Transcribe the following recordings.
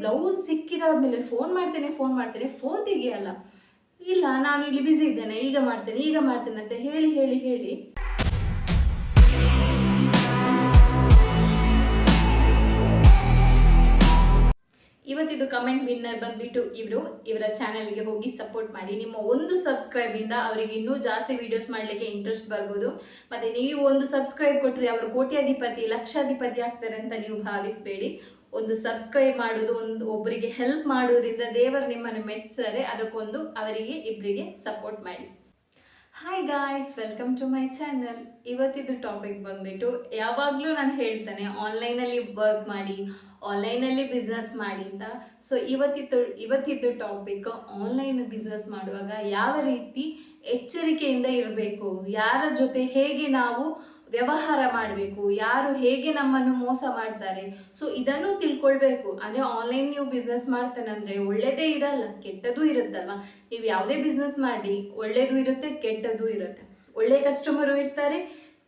Blouse ಸಿಕ್ಕಿದಾದ್ಮೇಲೆ phone ಮಾಡ್ತೇನೆ phone ಮಾಡ್ತೇನೆ ಫೋನ್ ತೆಗಿಯಲ್ಲ. ಇಲ್ಲ, ನಾನು ಇಲ್ಲಿ ಬ್ಯುಸಿ ಇದ್ದೇನೆ, ಈಗ ಮಾಡ್ತೇನೆ ಈಗ ಮಾಡ್ತೇನೆ ಅಂತ ಹೇಳಿ ಹೇಳಿ ಹೇಳಿ. ಇವತ್ತಿದು ಕಮೆಂಟ್ ವಿನ್ನರ್ ಬಂದ್ಬಿಟ್ಟು ಇವರು. ಇವರ ಚಾನೆಲ್ಗೆ ಹೋಗಿ ಸಪೋರ್ಟ್ ಮಾಡಿ. ನಿಮ್ಮ ಒಂದು ಸಬ್ಸ್ಕ್ರೈಬ್ ಇಂದ ಅವರಿಗೆ ಇನ್ನೂ ಜಾಸ್ತಿ ವಿಡಿಯೋಸ್ ಮಾಡಲಿಕ್ಕೆ ಇಂಟ್ರೆಸ್ಟ್ ಬರ್ಬೋದು. ಮತ್ತೆ ನೀವು ಒಂದು ಸಬ್ಸ್ಕ್ರೈಬ್ ಕೊಟ್ಟರೆ ಅವರು ಕೋಟ್ಯಾಧಿಪತಿ, ಲಕ್ಷಾಧಿಪತಿ ಆಗ್ತಾರೆ ಅಂತ ನೀವು ಭಾವಿಸಬೇಡಿ. ಒಂದು ಸಬ್ಸ್ಕ್ರೈಬ್ ಮಾಡೋದು ಒಂದು ಒಬ್ಬರಿಗೆ ಹೆಲ್ಪ್ ಮಾಡೋದ್ರಿಂದ ದೇವರು ನಿಮ್ಮನ್ನು ಮೆಚ್ಚಿಸ್ತಾರೆ, ಅದಕ್ಕೊಂದು ಅವರಿಗೆ ಇಬ್ಬರಿಗೆ ಸಪೋರ್ಟ್ ಮಾಡಿ. Hi guys welcome to my channel ಇವತ್ತಿದ್ದು topic ಬಂದ್ಬಿಟ್ಟು, ಯಾವಾಗಲೂ ನಾನು ಹೇಳ್ತೇನೆ ಆನ್ಲೈನಲ್ಲಿ ವರ್ಕ್ ಮಾಡಿ ಆನ್ಲೈನಲ್ಲಿ ಬಿಸ್ನೆಸ್ ಮಾಡಿ ಅಂತ. ಸೊ ಇವತ್ತಿದ್ದು ಇವತ್ತಿದ್ದು ಟಾಪಿಕ್ ಆನ್ಲೈನ್ ಬಿಸ್ನೆಸ್ ಮಾಡುವಾಗ ಯಾವ ರೀತಿ ಎಚ್ಚರಿಕೆಯಿಂದ ಇರಬೇಕು, ಯಾರ ಜೊತೆ ಹೇಗೆ ನಾವು ವ್ಯವಹಾರ ಮಾಡಬೇಕು, ಯಾರು ಹೇಗೆ ನಮ್ಮನ್ನು ಮೋಸ ಮಾಡ್ತಾರೆ. ಸೊ ಇದನ್ನು ತಿಳ್ಕೊಳ್ಬೇಕು. ಅಂದರೆ ಆನ್ಲೈನ್ ನೀವು ಬಿಸ್ನೆಸ್ ಮಾಡ್ತೇನೆ ಅಂದರೆ ಒಳ್ಳೆಯದೇ ಇರಲ್ಲ, ಕೆಟ್ಟದ್ದು ಇರುತ್ತಲ್ವ? ನೀವು ಯಾವುದೇ ಬಿಸ್ನೆಸ್ ಮಾಡಿ ಒಳ್ಳೆಯದು ಇರುತ್ತೆ, ಕೆಟ್ಟದ್ದು ಇರುತ್ತೆ. ಒಳ್ಳೆ ಕಸ್ಟಮರು ಇರ್ತಾರೆ,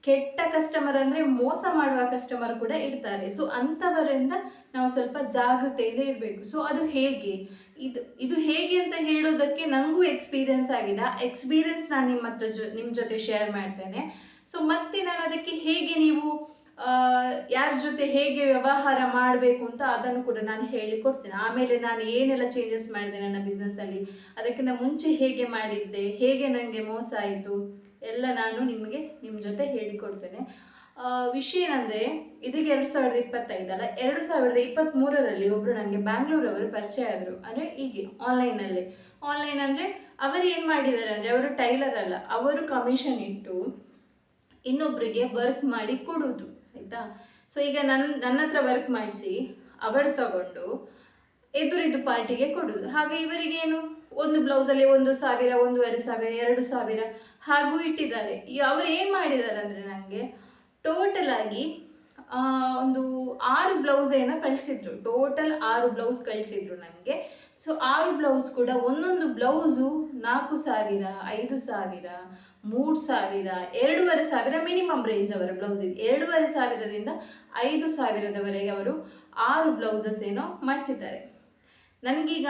ಕೆಟ್ಟ ಕಸ್ಟಮರ್ ಅಂದರೆ ಮೋಸ ಮಾಡುವ ಕಸ್ಟಮರ್ ಕೂಡ ಇರ್ತಾರೆ. ಸೊ ಅಂಥವರಿಂದ ನಾವು ಸ್ವಲ್ಪ ಜಾಗೃತೆಯಿಂದ ಇರಬೇಕು. ಸೊ ಅದು ಹೇಗೆ? ಇದು ಇದು ಹೇಗೆ ಅಂತ ಹೇಳೋದಕ್ಕೆ ನನಗೂ ಎಕ್ಸ್ಪೀರಿಯನ್ಸ್ ಆಗಿದೆ. ಆ ಎಕ್ಸ್ಪೀರಿಯನ್ಸ್ ನಾನು ನಿಮ್ಮ ಹತ್ರ ಜೊ ನಿಮ್ಮ ಜೊತೆ ಶೇರ್ ಮಾಡ್ತೇನೆ. ಸೊ ಮತ್ತೆ ನಾನು ಅದಕ್ಕೆ ಹೇಗೆ ನೀವು ಯಾರ ಜೊತೆ ಹೇಗೆ ವ್ಯವಹಾರ ಮಾಡಬೇಕು ಅಂತ ಅದನ್ನು ಕೂಡ ನಾನು ಹೇಳಿಕೊಡ್ತೇನೆ ಆಮೇಲೆ ನಾನು ಏನೆಲ್ಲ ಚೇಂಜಸ್ ಮಾಡಿದೆ ನನ್ನ ಬಿಸ್ನೆಸ್ಸಲ್ಲಿ ಅದಕ್ಕಿಂತ ಮುಂಚೆ ಹೇಗೆ ಮಾಡಿದ್ದೆ, ಹೇಗೆ ನನಗೆ ಮೋಸ ಆಯಿತು, ಎಲ್ಲ ನಾನು ನಿಮಗೆ ನಿಮ್ಮ ಜೊತೆ ಹೇಳಿಕೊಡ್ತೇನೆ ವಿಷಯ ಏನಂದರೆ, ಇದೀಗ ಎರಡು ಸಾವಿರದ ಇಪ್ಪತ್ತೈದಲ್ಲ ಎರಡು ಸಾವಿರದ ಇಪ್ಪತ್ತ್ಮೂರರಲ್ಲಿ ಒಬ್ಬರು ನನಗೆ ಬ್ಯಾಂಗ್ಳೂರವರು ಪರಿಚಯ ಆದರು. ಅಂದರೆ ಹೀಗೆ ಆನ್ಲೈನಲ್ಲಿ ಆನ್ಲೈನ್ ಅಂದರೆ, ಅವರು ಏನು ಮಾಡಿದ್ದಾರೆ ಅಂದರೆ, ಅವರು ಟೈಲರ್ ಅಲ್ಲ, ಅವರು ಕಮಿಷನ್ ಇಟ್ಟು ಇನ್ನೊಬ್ಬರಿಗೆ ವರ್ಕ್ ಮಾಡಿ ಕೊಡೋದು, ಆಯಿತಾ? ಸೊ ಈಗ ನನ್ನ ನನ್ನ ಹತ್ರ ವರ್ಕ್ ಮಾಡಿಸಿ, ಅವಳು ತಗೊಂಡು ಎದುರಿದ್ದು ಪಾರ್ಟಿಗೆ ಕೊಡೋದು. ಹಾಗೆ ಇವರಿಗೇನು ಒಂದು ಬ್ಲೌಸಲ್ಲಿ ಒಂದು ಸಾವಿರ, ಒಂದೂವರೆ ಸಾವಿರ, ಎರಡು ಸಾವಿರ ಹಾಗೂ ಇಟ್ಟಿದ್ದಾರೆ. ಅವರು ಏನು ಮಾಡಿದ್ದಾರೆ ಅಂದರೆ ನನಗೆ ಟೋಟಲ್ ಆಗಿ ಒಂದು ಆರು ಬ್ಲೌಸ್ ಏನ ಕಳಿಸಿದ್ರು. ಟೋಟಲ್ ಆರು ಬ್ಲೌಸ್ ಕಳಿಸಿದ್ರು ನನಗೆ. ಸೊ ಆರು ಬ್ಲೌಸ್ ಕೂಡ ಒಂದೊಂದು ಬ್ಲೌಸು ನಾಲ್ಕು ಸಾವಿರ, ಐದು ಸಾವಿರ, ಮೂರು ಸಾವಿರ, ಎರಡೂವರೆ ಸಾವಿರ ಮಿನಿಮಮ್ ರೇಂಜ್ ಅವರ ಬ್ಲೌಸ್ ಇದೆ. ಎರಡೂವರೆ ಸಾವಿರದಿಂದ ಐದು ಸಾವಿರದವರೆಗೆ ಅವರು ಆರು ಬ್ಲೌಸಸ್ ಏನೋ ಮಾಡಿಸಿದ್ದಾರೆ. ನನಗೀಗ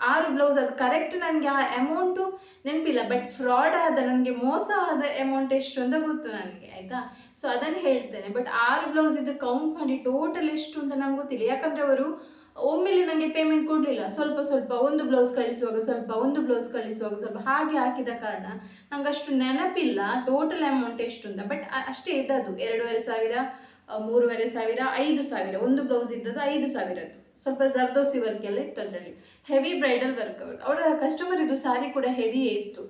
ಆರು ಬ್ಲೌಸ್ ಅದು ಕರೆಕ್ಟ್ ನನಗೆ ಆ ಅಮೌಂಟು ನೆನಪಿಲ್ಲ ಬಟ್ ಫ್ರಾಡ್ ಆದ ನನಗೆ ಮೋಸ ಆದ ಅಮೌಂಟ್ ಎಷ್ಟು ಅಂತ ಗೊತ್ತು ನನಗೆ, ಆಯಿತಾ? ಸೊ ಅದನ್ನು ಹೇಳ್ತೇನೆ. ಬಟ್ ಆರು ಬ್ಲೌಸ್ ಇದು ಕೌಂಟ್ ಮಾಡಿ ಟೋಟಲ್ ಎಷ್ಟು ಅಂತ ನಂಗೆ ಗೊತ್ತಿಲ್ಲ. ಯಾಕಂದರೆ ಅವರು ಒಮ್ಮೆಲೆ ನನಗೆ ಪೇಮೆಂಟ್ ಕೊಡಲಿಲ್ಲ. ಸ್ವಲ್ಪ ಸ್ವಲ್ಪ ಒಂದು ಬ್ಲೌಸ್ ಕಳಿಸುವಾಗ ಸ್ವಲ್ಪ, ಒಂದು ಬ್ಲೌಸ್ ಕಳಿಸುವಾಗ ಸ್ವಲ್ಪ ಹಾಗೆ ಹಾಕಿದ ಕಾರಣ ನಂಗೆ ಅಷ್ಟು ನೆನಪಿಲ್ಲ ಟೋಟಲ್ ಅಮೌಂಟ್ ಎಷ್ಟು ಅಂತ. ಬಟ್ ಅಷ್ಟೇ ಇದ್ದದ್ದು. ಎರಡೂವರೆ ಸಾವಿರ, ಮೂರುವರೆ ಸಾವಿರ, ಐದು ಸಾವಿರ. ಒಂದು ಬ್ಲೌಸ್ ಇದ್ದದ್ದು ಐದು ಸಾವಿರದ್ದು. ಸ್ವಲ್ಪ ಜರ್ದೋಸಿ ವರ್ಕ್ ಎಲ್ಲ ಇತ್ತು ಅದರಲ್ಲಿ. ಹೆವಿ ಬ್ರೈಡಲ್ ವರ್ಕ್ ಅವರು. ಅವರ ಕಸ್ಟಮರ್ ಇದು ಸಾರಿ ಕೂಡ ಹೆವಿಯೇ ಇತ್ತು.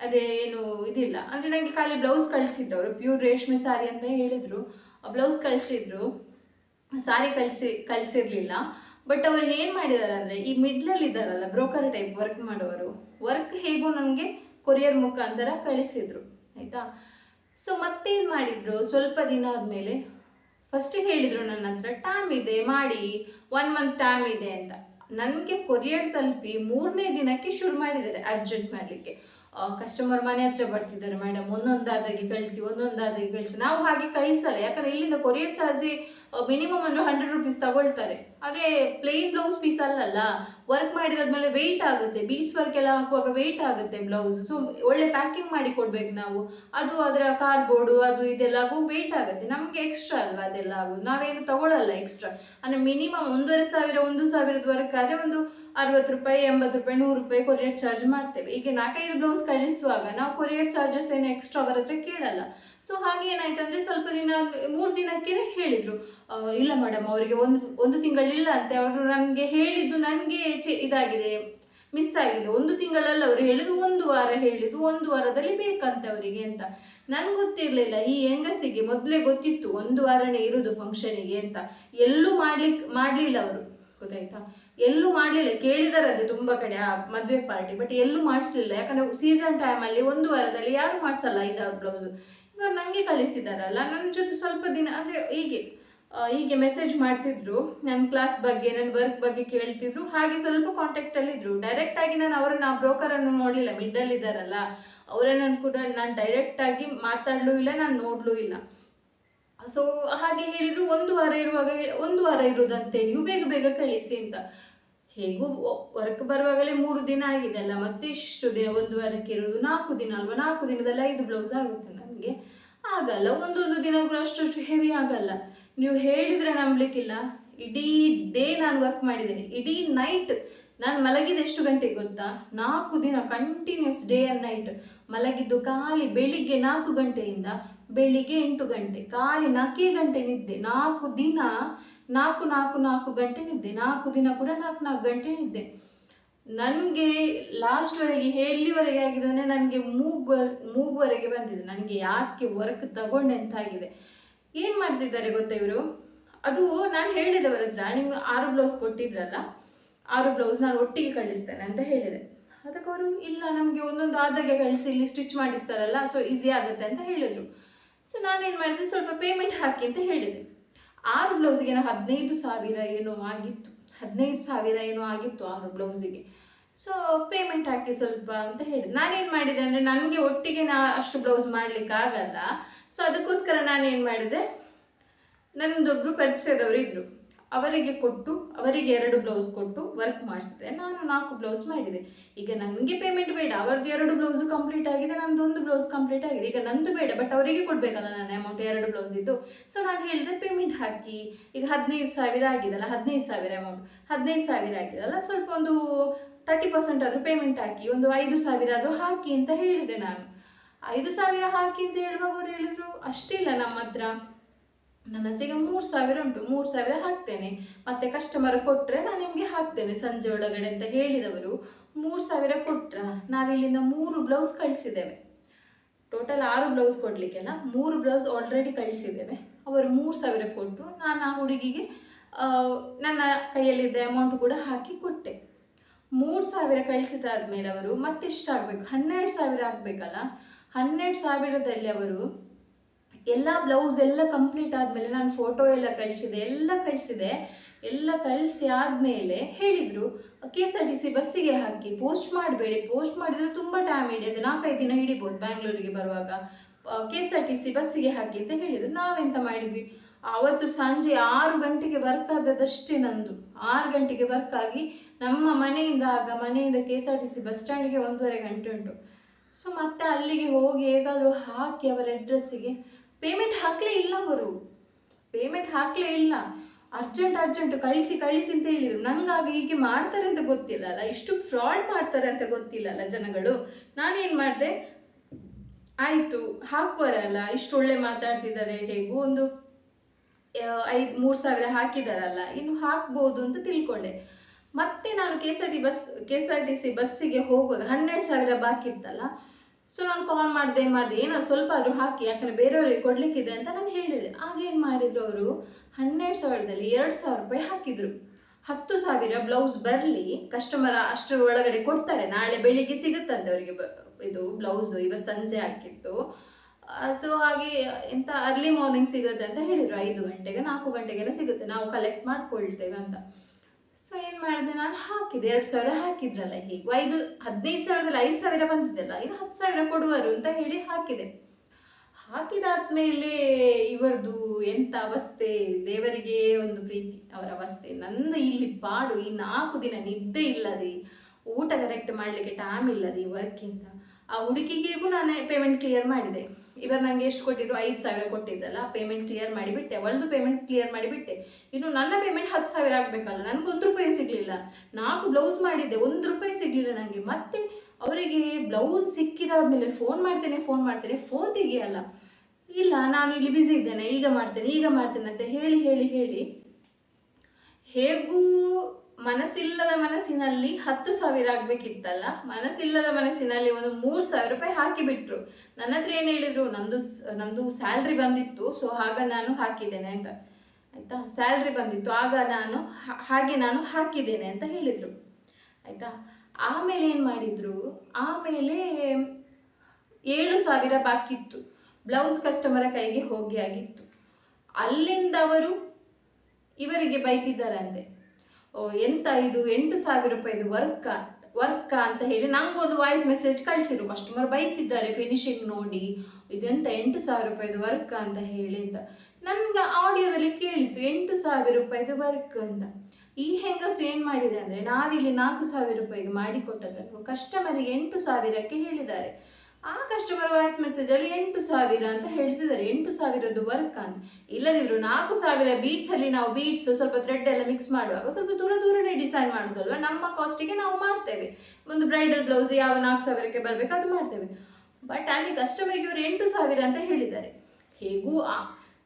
ಅದೇ ಏನು ಇದಿಲ್ಲ. ಅಂದರೆ ನನಗೆ ಖಾಲಿ ಬ್ಲೌಸ್ ಕಳಿಸಿದ್ರು ಅವರು ಪ್ಯೂರ್ ರೇಷ್ಮೆ ಸಾರಿ ಅಂತ ಹೇಳಿದರು. ಬ್ಲೌಸ್ ಕಳಿಸಿದ್ರು. ಸಾರಿ ಕಳಿಸಿ, ಕಳಿಸಿರಲಿಲ್ಲ. ಬಟ್ ಅವರು ಏನು ಮಾಡಿದ್ದಾರೆ ಅಂದರೆ, ಈ ಮಿಡ್ಲಲ್ಲಿ ಇದ್ದಾರಲ್ಲ ಬ್ರೋಕರ್ ಟೈಪ್ ವರ್ಕ್ ಮಾಡೋರು ವರ್ಕ್ ಹೇಗೂ ನಮಗೆ ಕೊರಿಯರ್ ಮುಖಾಂತರ ಕಳಿಸಿದ್ರು. ಆಯಿತಾ? ಸೊ ಮತ್ತೇನು ಮಾಡಿದ್ರು? ಸ್ವಲ್ಪ ದಿನ ಆದಮೇಲೆ ಫಸ್ಟ್ ಹೇಳಿದರು ನನ್ನ ಹತ್ರ ಟೈಮ್ ಇದೆ, ಮಾಡಿ ಒನ್ ಮಂತ್ ಟೈಮ್ ಇದೆ ಅಂತ. ನನಗೆ ಕೊರಿಯರ್ ತಲುಪಿ ಮೂರನೇ ದಿನಕ್ಕೆ ಶುರು ಮಾಡಿದ್ದಾರೆ ಅರ್ಜೆಂಟ್ ಮಾಡಲಿಕ್ಕೆ. ಕಸ್ಟಮರ್ ಮನೆ ಹತ್ರ ಬರ್ತಿದ್ದಾರೆ ಮೇಡಮ್ ಒಂದೊಂದಾದಾಗಿ ಕಳಿಸಿ ಒಂದೊಂದಾದಾಗಿ ಕಳಿಸಿ. ನಾವು ಹಾಗೆ ಕಳಿಸಲ್ಲ, ಯಾಕಂದ್ರೆ ಇಲ್ಲಿಂದ ಕೊರಿಯರ್ ಚಾರ್ಜ್ ಮಿನಿಮಮ್ ಅಂದ್ರೆ ಹಂಡ್ರೆಡ್ ರುಪೀಸ್ ತಗೊಳ್ತಾರೆ. ಆದರೆ ಪ್ಲೇನ್ ಬ್ಲೌಸ್ ಪೀಸ್ ಅಲ್ಲಲ್ಲ ವರ್ಕ್ ಮಾಡಿದಾದ್ಮೇಲೆ ವೆಯ್ಟ್ ಆಗುತ್ತೆ. ಬೀಡ್ಸ್ ವರ್ಕ್ ಎಲ್ಲ ಹಾಕುವಾಗ ವೆಯ್ಟ್ ಆಗುತ್ತೆ ಬ್ಲೌಸ್ ಸೊ ಒಳ್ಳೆ ಪ್ಯಾಕಿಂಗ್ ಮಾಡಿ ಕೊಡ್ಬೇಕು ನಾವು. ಅದು ಅದರ ಕಾರ್ಬೋರ್ಡು ಅದು ಇದೆಲ್ಲ ವೆಯ್ಟ್ ಆಗುತ್ತೆ. ನಮಗೆ ಎಕ್ಸ್ಟ್ರಾ ಅಲ್ವಾ ಅದೆಲ್ಲ ಆಗೋದು ನಾವೇನು ತಗೊಳ್ಳಲ್ಲ ಎಕ್ಸ್ಟ್ರಾ ಅಂದರೆ ಮಿನಿಮಮ್ ಒಂದೂವರೆ ಸಾವಿರ, ಒಂದು ಸಾವಿರದ ವರ್ಕ್ ಆದರೆ ಒಂದು ಅರವತ್ತು ರೂಪಾಯಿ, ಎಂಬತ್ತು ರೂಪಾಯಿ, ನೂರು ರೂಪಾಯಿ ಕೊರಿಯರ್ ಚಾರ್ಜ್ ಮಾಡ್ತೇವೆ. ಈಗ ನಾಲ್ಕೈದು ಬ್ಲೌಸ್ ಕಳಿಸುವಾಗ ನಾವು ಕೊರಿಯರ್ ಚಾರ್ಜಸ್ ಏನು ಎಕ್ಸ್ಟ್ರಾ ಅವರ ಹತ್ರ ಕೇಳಲ್ಲ. ಸೊ ಹಾಗೆ ಏನಾಯ್ತು ಅಂದರೆ ಸ್ವಲ್ಪ ದಿನ, ಮೂರು ದಿನಕ್ಕೆ ಹೇಳಿದರು. ಇಲ್ಲ ಮೇಡಮ್ ಅವರಿಗೆ ಒಂದು ಒಂದು ತಿಂಗಳಿಲ್ಲ ಅಂತೆ ಅವರು ನನಗೆ ಹೇಳಿದ್ದು ನನಗೆ ಚೆ, ಇದಾಗಿದೆ ಮಿಸ್ ಆಗಿದೆ. ಒಂದು ತಿಂಗಳಲ್ಲ ಅವರು ಹೇಳಿದ್ದು ಒಂದು ವಾರ ಹೇಳಿದ್ದು ಒಂದು ವಾರದಲ್ಲಿ ಬೇಕಂತೆ ಅವರಿಗೆ ಅಂತ. ನನಗೆ ಗೊತ್ತಿರಲಿಲ್ಲ, ಈ ಹೆಂಗಸಿಗೆ ಮೊದಲೇ ಗೊತ್ತಿತ್ತು ಒಂದು ವಾರನೇ ಇರೋದು ಫಂಕ್ಷನಿಗೆ ಅಂತ. ಎಲ್ಲೂ ಮಾಡ್ಲಿಕ್ಕೆ ಮಾಡಲಿಲ್ಲ ಅವರು, ಗೊತ್ತಾಯ್ತಾ? ಎಲ್ಲೂ ಮಾಡಲಿಲ್ಲ ಕೇಳಿದಾರೆ ಅದು ತುಂಬ ಕಡೆ ಆ ಮದುವೆ ಪಾರ್ಟಿ ಬಟ್ ಎಲ್ಲೂ ಮಾಡಿಸ್ಲಿಲ್ಲ. ಯಾಕಂದ್ರೆ ಸೀಸನ್ ಟೈಮಲ್ಲಿ ಒಂದು ವಾರದಲ್ಲಿ ಯಾರು ಮಾಡಿಸಲ್ಲ ಐದಾರು ಬ್ಲೌಸು ನನಗೆ ಕಳಿಸಿದಾರಲ್ಲ ನನ್ನ ಜೊತೆ ಸ್ವಲ್ಪ ದಿನ, ಅಂದರೆ ಹೀಗೆ ಹೀಗೆ ಮೆಸೇಜ್ ಮಾಡ್ತಿದ್ರು ನನ್ನ ಕ್ಲಾಸ್ ಬಗ್ಗೆ ನನ್ನ ವರ್ಕ್ ಬಗ್ಗೆ ಕೇಳ್ತಿದ್ರು, ಹಾಗೆ ಸ್ವಲ್ಪ ಕಾಂಟ್ಯಾಕ್ಟಲ್ಲಿ ಡೈರೆಕ್ಟಾಗಿ ನಾನು ಅವರನ್ನ, ಆ ಬ್ರೋಕರನ್ನು ನೋಡಲಿಲ್ಲ ಮಿಡ್ಡಲ್ಲಿದ್ದಾರಲ್ಲ ಅವರನ್ನು ಕೂಡ ನಾನು ಡೈರೆಕ್ಟ್ ಆಗಿ ಮಾತಾಡಲೂ ಇಲ್ಲ, ನಾನು ನೋಡಲೂ ಇಲ್ಲ. ಸೊ ಹಾಗೆ ಹೇಳಿದರು, ಒಂದು ವಾರ ಇರುವಾಗ, ಒಂದು ವಾರ ಇರುವುದಂತೆ ನೀವು ಬೇಗ ಬೇಗ ಕಳಿಸಿ ಅಂತ. ಹೇಗೂ ವರ್ಕ್ ಬರುವಾಗಲೇ ಮೂರು ದಿನ ಆಗಿದೆ ಅಲ್ಲ, ಮತ್ತೆ ಇಷ್ಟು ದಿನ ಒಂದು ವಾರಕ್ಕೆ ಇರೋದು ನಾಲ್ಕು ದಿನ ಅಲ್ವಾ? ನಾಲ್ಕು ದಿನದಲ್ಲಿ ಐದು ಬ್ಲೌಸ್ ಆಗುತ್ತೆ ನನಗೆ ಆಗಲ್ಲ, ಒಂದೊಂದು ದಿನಗಳು ಅಷ್ಟು ಹೆವಿ ಆಗಲ್ಲ. ನೀವು ಹೇಳಿದ್ರೆ ನಂಬಲಿಕ್ಕಿಲ್ಲ. ಇಡೀ ಡೇ ನಾನು ವರ್ಕ್ ಮಾಡಿದ್ದೇನೆ. ಇಡೀ ನೈಟ್ ನಾನು ಮಲಗಿದ ಎಷ್ಟು ಗಂಟೆ ಗೊತ್ತಾ? ನಾಲ್ಕು ದಿನ ಕಂಟಿನ್ಯೂಸ್ ಡೇ ಆ್ಯಂಡ್ ನೈಟ್ ಮಲಗಿದ್ದು ಖಾಲಿ ಬೆಳಿಗ್ಗೆ ನಾಲ್ಕು ಗಂಟೆಯಿಂದ ಬೆಳಿಗ್ಗೆ ಎಂಟು ಗಂಟೆ, ಖಾಲಿ ನಾಲ್ಕೇ ಗಂಟೆ ನಿದ್ದೆ. ನಾಲ್ಕು ದಿನ ನಾಲ್ಕು ನಾಲ್ಕು ನಾಲ್ಕು ಗಂಟೆ ನಿದ್ದೆ ನಾಲ್ಕು ದಿನ ಕೂಡ ನಾಲ್ಕು ನಾಲ್ಕು ಗಂಟೆ ನಿದ್ದೆ ನನಗೆ ಲಾಸ್ಟ್ವರೆಗೆ ಎಲ್ಲಿವರೆಗೆ ಆಗಿದೆ ಅಂದರೆ ನನಗೆ ಮೂಗು ಮೂಗುವರೆಗೆ ಬಂದಿದೆ. ನನಗೆ ಯಾಕೆ ವರ್ಕ್ ತಗೊಂಡೆ ಅಂತ ಆಗಿದೆ ಏನು ಮಾಡ್ತಿದ್ದಾರೆ ಗೊತ್ತಾ ಇವರು? ಅದು ನಾನು ಹೇಳಿದವರ ಹತ್ರ. ನಿಮ್ಗೆ ಆರು ಬ್ಲೌಸ್ ಕೊಟ್ಟಿದ್ರಲ್ಲ? ಆರು ಬ್ಲೌಸ್ ನಾನು ಒಟ್ಟಿಗೆ ಕಳಿಸ್ತೇನೆ ಅಂತ ಹೇಳಿದೆ. ಅದಕ್ಕೆ ಅವರು, ಇಲ್ಲ, ನಮಗೆ ಒಂದೊಂದು ಆದಾಗೆ ಕಳಿಸಿ, ಇಲ್ಲಿ ಸ್ಟಿಚ್ ಮಾಡಿಸ್ತಾರಲ್ಲ ಸೊ ಈಸಿ ಆಗುತ್ತೆ ಅಂತ ಹೇಳಿದರು. ಸೊ ನಾನೇನು ಮಾಡಿದೆ? ಸ್ವಲ್ಪ ಪೇಮೆಂಟ್ ಹಾಕಿ ಅಂತ ಹೇಳಿದೆ. ಆರು ಬ್ಲೌಸಿಗೆ ನಾವು ಹದಿನೈದು ಸಾವಿರ ಏನೋ ಆಗಿತ್ತು. ಹದಿನೈದು ಸಾವಿರ ಏನೋ ಆಗಿತ್ತು ಆರು ಬ್ಲೌಸಿಗೆ ಸೊ ಪೇಮೆಂಟ್ ಹಾಕಿ ಸ್ವಲ್ಪ ಅಂತ ಹೇಳಿದೆ. ನಾನೇನು ಮಾಡಿದೆ ಅಂದರೆ ನನಗೆ ಒಟ್ಟಿಗೆ ನಾ ಅಷ್ಟು ಬ್ಲೌಸ್ ಮಾಡಲಿಕ್ಕೆ ಆಗಲ್ಲ. ಸೊ ಅದಕ್ಕೋಸ್ಕರ ನಾನೇನು ಮಾಡಿದೆ ನನ್ನದೊಬ್ಬರು ಪರಿಚಯದವರು ಇದ್ದರು ಅವರಿಗೆ ಕೊಟ್ಟು, ಅವರಿಗೆ ಎರಡು ಬ್ಲೌಸ್ ಕೊಟ್ಟು ವರ್ಕ್ ಮಾಡಿಸಿದೆ. ನಾನು ನಾಲ್ಕು ಬ್ಲೌಸ್ ಮಾಡಿದೆ. ಈಗ ನನಗೆ ಪೇಮೆಂಟ್ ಬೇಡ. ಅವರದ್ದು ಎರಡು ಬ್ಲೌಸ್ ಕಂಪ್ಲೀಟ್ ಆಗಿದೆ, ನಂದು ಒಂದು ಬ್ಲೌಸ್ ಕಂಪ್ಲೀಟ್ ಆಗಿದೆ. ಈಗ ನಂದು ಬೇಡ ಬಟ್ ಅವರಿಗೆ ಕೊಡಬೇಕಲ್ಲ ನನ್ನ ಅಮೌಂಟ್ ಎರಡು ಬ್ಲೌಸ್ ಇದ್ದು. ಸೊ ನಾನು ಹೇಳಿದೆ ಪೇಮೆಂಟ್ ಹಾಕಿ. ಈಗ ಹದಿನೈದು ಸಾವಿರ ಆಗಿದಲ್ಲ, ಹದಿನೈದು ಸಾವಿರ ಅಮೌಂಟ್ ಹದಿನೈದು ಸಾವಿರ ಆಗಿದಲ್ಲ, ಸ್ವಲ್ಪ ಒಂದು ತರ್ಟಿ ಪರ್ಸೆಂಟ್ ಆದರೂ ಪೇಮೆಂಟ್ ಹಾಕಿ, ಒಂದು ಐದು ಸಾವಿರ ಆದರೂ ಹಾಕಿ ಅಂತ ಹೇಳಿದೆ ನಾನು. ಐದು ಸಾವಿರ ಹಾಕಿ ಅಂತ ಹೇಳುವಾಗ ಅವ್ರು ಹೇಳಿದ್ರು ಅಷ್ಟಿಲ್ಲ ನಮ್ಮ ಹತ್ರ ನನ್ನ ಹತ್ರ ಈಗ ಮೂರು ಸಾವಿರ ಉಂಟು, ಮೂರು ಸಾವಿರ ಹಾಕ್ತೇನೆ. ಮತ್ತೆ ಕಸ್ಟಮರ್ ಕೊಟ್ಟರೆ ನಾನು ನಿಮಗೆ ಹಾಕ್ತೇನೆ ಸಂಜೆ ಒಳಗಡೆ ಅಂತ ಹೇಳಿದವರು. ಮೂರು ಸಾವಿರ ಕೊಟ್ರ ನಾವಿಲ್ಲಿಂದ ಮೂರು ಬ್ಲೌಸ್ ಕಳಿಸಿದ್ದೇವೆ. ಟೋಟಲ್ ಆರು ಬ್ಲೌಸ್ ಕೊಡಲಿಕ್ಕೆಲ್ಲ ಮೂರು ಬ್ಲೌಸ್ ಆಲ್ರೆಡಿ ಕಳಿಸಿದ್ದೇವೆ. ಅವರು ಮೂರು ಸಾವಿರ ಕೊಟ್ಟರು ನಾನು ಆ ಹುಡುಗಿಗೆ ನನ್ನ ಕೈಯಲ್ಲಿದ್ದ ಅಮೌಂಟ್ ಕೂಡ ಹಾಕಿ ಕೊಟ್ಟೆ. ಮೂರು ಸಾವಿರ ಕಳಿಸಿದಾದ್ಮೇಲೆ ಅವರು ಮತ್ತೆಷ್ಟು ಆಗಬೇಕು ಹನ್ನೆರಡು ಸಾವಿರ ಆಗಬೇಕಲ್ಲ? ಹನ್ನೆರಡು ಸಾವಿರದಲ್ಲಿ ಅವರು ಎಲ್ಲ ಬ್ಲೌಸ್ ಎಲ್ಲ ಕಂಪ್ಲೀಟ್ ಆದಮೇಲೆ ನಾನು ಫೋಟೋ ಎಲ್ಲ ಕಳಿಸಿದೆ ಎಲ್ಲ ಕಳಿಸಿದೆ. ಎಲ್ಲ ಕಳಿಸಿ ಆದಮೇಲೆ ಹೇಳಿದರು K S R T C ಬಸ್ಸಿಗೆ ಹಾಕಿ ಪೋಸ್ಟ್ ಮಾಡಬೇಡಿ ಪೋಸ್ಟ್ ಮಾಡಿದರೆ ತುಂಬ ಟೈಮ್ ಹಿಡಿಯೋದು ನಾಲ್ಕೈದು ದಿನ ಹಿಡಿಬೋದು ಬ್ಯಾಂಗ್ಳೂರಿಗೆ ಬರುವಾಗ. K S R T C ಬಸ್ಸಿಗೆ ಹಾಕಿ ಅಂತ ಹೇಳಿದರು, ನಾವೆಂತ ಮಾಡಿದ್ವಿ? ಅವತ್ತು ಸಂಜೆ ಆರು ಗಂಟೆಗೆ ವರ್ಕ್ ಆದದಷ್ಟೇ ನಂದು. ಆರು ಗಂಟೆಗೆ ವರ್ಕ್ ಆಗಿ ನಮ್ಮ ಮನೆಯಿಂದ ಆಗ ಮನೆಯಿಂದ K S R T C bus ಸ್ಟ್ಯಾಂಡಿಗೆ ಒಂದೂವರೆ ಗಂಟೆ ಉಂಟು. ಸೊ ಮತ್ತೆ ಅಲ್ಲಿಗೆ ಹೋಗಿ ಹೇಗಾದರೂ ಹಾಕಿ ಅವರ ಅಡ್ರೆಸ್ಸಿಗೆ ಪೇಮೆಂಟ್ ಹಾಕಲೇ ಇಲ್ಲ ಅವರು. ಪೇಮೆಂಟ್ ಹಾಕಲೇ ಇಲ್ಲ. ಅರ್ಜೆಂಟ್ ಅರ್ಜೆಂಟ್ ಕಳಿಸಿ ಕಳಿಸಿ ಅಂತ ಹೇಳಿದರು. ನಂಗಾಗಿ ಹೀಗೆ ಮಾಡ್ತಾರೆ ಅಂತ ಗೊತ್ತಿಲ್ಲ ಅಲ್ಲ. ಇಷ್ಟು ಫ್ರಾಡ್ ಮಾಡ್ತಾರೆ ಅಂತ ಗೊತ್ತಿಲ್ಲ ಅಲ್ಲ ಜನಗಳು. ನಾನೇನು ಮಾಡಿದೆ? ಆಯಿತು ಹಾಕುವರಲ್ಲ ಇಷ್ಟು ಒಳ್ಳೆ ಮಾತಾಡ್ತಿದ್ದಾರೆ ಹೇಗೂ ಒಂದು ಐದು, ಮೂರು ಸಾವಿರ ಹಾಕಿದಾರಲ್ಲ. ಇನ್ನು ಹಾಕ್ಬೋದು ಅಂತ ತಿಳ್ಕೊಂಡೆ. ಮತ್ತೆ ನಾನು K S R T bus K R T C ಬಸ್ಸಿಗೆ ಹೋಗೋದು. ಹನ್ನೆರಡು ಸಾವಿರ ಬಾಕಿ ಇತ್ತಲ್ಲ ಸೊ ನಾನು ಕಾಲ್ ಮಾಡಿದೆ ಮಾಡಿದೆ, ಏನೋ ಸ್ವಲ್ಪ ಆದರೂ ಹಾಕಿ, ಯಾಕಂದರೆ ಬೇರೆಯವ್ರಿಗೆ ಕೊಡಲಿಕ್ಕಿದೆ ಅಂತ ನಾನು ಹೇಳಿದೆ. ಆಗ ಏನು ಮಾಡಿದರು ಅವರು? ಹನ್ನೆರಡು ಸಾವಿರದಲ್ಲಿ ಎರಡು ಸಾವಿರ ರೂಪಾಯಿ ಹಾಕಿದರು. ಹತ್ತು ಸಾವಿರ ಬ್ಲೌಸ್ ಬರಲಿ ಕಸ್ಟಮರ್ ಅಷ್ಟರ ಒಳಗಡೆ ಕೊಡ್ತಾರೆ. ನಾಳೆ ಬೆಳಿಗ್ಗೆ ಸಿಗುತ್ತಂತೆ ಅವರಿಗೆ ಇದು ಬ್ಲೌಸು ಇವತ್ತು ಸಂಜೆ ಹಾಕಿತ್ತು. ಸೊ ಹಾಗೆ ಎಂತ ಅರ್ಲಿ ಮಾರ್ನಿಂಗ್ ಸಿಗುತ್ತೆ ಅಂತ ಹೇಳಿದರು. ಐದು ಗಂಟೆಗೆ, ನಾಲ್ಕು ಗಂಟೆಗೆಲ್ಲ ಸಿಗುತ್ತೆ. ನಾವು ಕಲೆಕ್ಟ್ ಮಾಡ್ಕೊಳ್ತೇವೆ ಅಂತ. ಸೊ ಏನು ಮಾಡಿದೆ ನಾನು? ಹಾಕಿದೆ. ಎರಡು ಸಾವಿರ ಹಾಕಿದ್ರಲ್ಲ ಹೀಗೆ. ಐದು, ಹದಿನೈದು ಸಾವಿರದಲ್ಲಿ ಐದು ಸಾವಿರ ಬಂದಿದ್ದಲ್ಲ, ಇನ್ನು ಹತ್ತು ಸಾವಿರ ಕೊಡುವರು ಅಂತ ಹೇಳಿ ಹಾಕಿದೆ. ಹಾಕಿದಾದ್ಮೇಲೆ ಇವರದು ಎಂಥ ಅವಸ್ಥೆ? ದೇವರಿಗೆ ಒಂದು ಪ್ರೀತಿ, ಅವರ ಅವಸ್ಥೆ. ನಂದು ಇಲ್ಲಿ ಪಾಡು ಈ ನಾಲ್ಕು ದಿನ ನಿದ್ದೆ ಇಲ್ಲದೆ, ಊಟ ಕರೆಕ್ಟ್ ಮಾಡಲಿಕ್ಕೆ ಟೈಮ್ ಇಲ್ಲದೆ ವರ್ಕಿಂದ ಆ ಹುಡುಗಿಗೆಗೂ ನಾನು ಪೇಮೆಂಟ್ ಕ್ಲಿಯರ್ ಮಾಡಿದೆ. ಇವರು ನನಗೆ ಎಷ್ಟು ಕೊಟ್ಟಿದ್ರು? ಐದು ಸಾವಿರ ಕೊಟ್ಟಿದ್ದಲ್ಲ ಪೇಮೆಂಟ್ ಕ್ಲಿಯರ್ ಮಾಡಿಬಿಟ್ಟೆ. ಅವಳದು ಪೇಮೆಂಟ್ ಕ್ಲಿಯರ್ ಮಾಡಿಬಿಟ್ಟೆ. ಇನ್ನು ನನ್ನ ಪೇಮೆಂಟ್ ಹತ್ತು ಸಾವಿರ ಆಗಬೇಕಲ್ಲ ನನಗೆ ಒಂದು ರೂಪಾಯಿ ಸಿಗಲಿಲ್ಲ. ನಾಲ್ಕು ಬ್ಲೌಸ್ ಮಾಡಿದ್ದೆ, ಒಂದು ರೂಪಾಯಿ ಸಿಗಲಿಲ್ಲ ನನಗೆ ಮತ್ತೆ ಅವರಿಗೆ ಬ್ಲೌಸ್ ಸಿಕ್ಕಿದಾದ್ಮೇಲೆ ಫೋನ್ ಮಾಡ್ತೇನೆ ಫೋನ್ ಮಾಡ್ತೇನೆ ಫೋನ್ ತೆಗಿಯಲ್ಲ. ಇಲ್ಲ, ನಾನು ಇಲ್ಲಿ ಬ್ಯುಸಿ ಇದ್ದೇನೆ, ಈಗ ಮಾಡ್ತೇನೆ ಈಗ ಮಾಡ್ತೇನೆ ಅಂತ ಹೇಳಿ ಹೇಳಿ ಹೇಳಿ, ಹೇಗೂ ಮನಸ್ಸಿಲ್ಲದ ಮನಸ್ಸಿನಲ್ಲಿ ಹತ್ತು ಸಾವಿರ ಆಗ್ಬೇಕಿತ್ತಲ್ಲ? ಮನಸ್ಸಿಲ್ಲದ ಮನಸ್ಸಿನಲ್ಲಿ ಒಂದು ಮೂರು ಸಾವಿರ ರೂಪಾಯಿ ಹಾಕಿಬಿಟ್ರು. ನನ್ನ ಹತ್ರ ಏನು ಹೇಳಿದ್ರು? ನಂದು ನಂದು ಸ್ಯಾಲ್ರಿ ಬಂದಿತ್ತು, ಸೊ ಆಗ ನಾನು ಹಾಕಿದ್ದೇನೆ ಅಂತ. ಆಯ್ತಾ? ಸ್ಯಾಲ್ರಿ ಬಂದಿತ್ತು, ಆಗ ನಾನು ಹಾಗೆ ನಾನು ಹಾಕಿದ್ದೇನೆ ಅಂತ ಹೇಳಿದರು. ಆಯ್ತಾ? ಆಮೇಲೆ ಏನು ಮಾಡಿದ್ರು? ಆಮೇಲೆ ಏಳು ಸಾವಿರ ಬಾಕಿತ್ತು. ಬ್ಲೌಸ್ ಕಸ್ಟಮರ ಕೈಗೆ ಹೋಗಿ ಆಗಿತ್ತು. ಅಲ್ಲಿಂದ ಅವರು ಇವರಿಗೆ ಬೈತಿದ್ದಾರಂತೆ. ಎಂತ ಇದು? ಎಂಟು ಸಾವಿರ ರೂಪಾಯಿದು ವರ್ಕ್ ವರ್ಕ್ ಅಂತ ಹೇಳಿ ನಂಗೊಂದು ವಾಯ್ಸ್ ಮೆಸೇಜ್ ಕಳಿಸಿದ್ರು. ಕಸ್ಟಮರ್ ಬೈತಿದ್ದಾರೆ ಫಿನಿಶಿಂಗ್ ನೋಡಿ. ಇದೆಂತ ಎಂಟು ಸಾವಿರ ರೂಪಾಯಿದು ವರ್ಕ್ ಅಂತ ಹೇಳಿ ಅಂತ. ನನ್ಗೆ ಆಡಿಯೋದಲ್ಲಿ ಕೇಳಿತು ಎಂಟು ಸಾವಿರ ರೂಪಾಯಿದು ವರ್ಕ್ ಅಂತ. ಈ ಹೆಂಗಸು ಏನು ಮಾಡಿದೆ ಅಂದರೆ ನಾವಿಲ್ಲಿ ನಾಲ್ಕು ಸಾವಿರ ರೂಪಾಯಿಗೆ ಮಾಡಿಕೊಟ್ಟದನ್ನು ಕಸ್ಟಮರಿಗೆ ಎಂಟು ಸಾವಿರಕ್ಕೆ ಹೇಳಿದ್ದಾರೆ. ಆ ಕಸ್ಟಮರ್ ವಾಯ್ಸ್ ಮೆಸೇಜ್ ಅಲ್ಲಿ ಎಂಟು ಸಾವಿರ ಅಂತ ಹೇಳ್ತಿದ್ದಾರೆ. ಎಂಟು ಸಾವಿರದ್ದು ವರ್ಕ್ ಅಂತ. ಇಲ್ಲದಿದ್ರು ನಾಲ್ಕು ಸಾವಿರ ಬೀಟ್ಸ್ ಅಲ್ಲಿ ನಾವು ಬೀಟ್ಸ್ ಸ್ವಲ್ಪ ಥ್ರೆಡ್ ಎಲ್ಲ ಮಿಕ್ಸ್ ಮಾಡುವಾಗ ಸ್ವಲ್ಪ ದೂರ ದೂರನೇ ಡಿಸೈನ್ ಮಾಡೋದಲ್ವಾ? ನಮ್ಮ ಕಾಸ್ಟಿಗೆ ನಾವು ಮಾಡ್ತೇವೆ. ಒಂದು ಬ್ರೈಡಲ್ ಬ್ಲೌಸ್ ಯಾವ ನಾಲ್ಕು ಸಾವಿರಕ್ಕೆ ಬರಬೇಕು ಅದು ಮಾಡ್ತೇವೆ. ಬಟ್ ಅಲ್ಲಿ ಕಸ್ಟಮರ್ಗೆ ಇವರು ಎಂಟು ಸಾವಿರ ಅಂತ ಹೇಳಿದ್ದಾರೆ. ಹೇಗೂ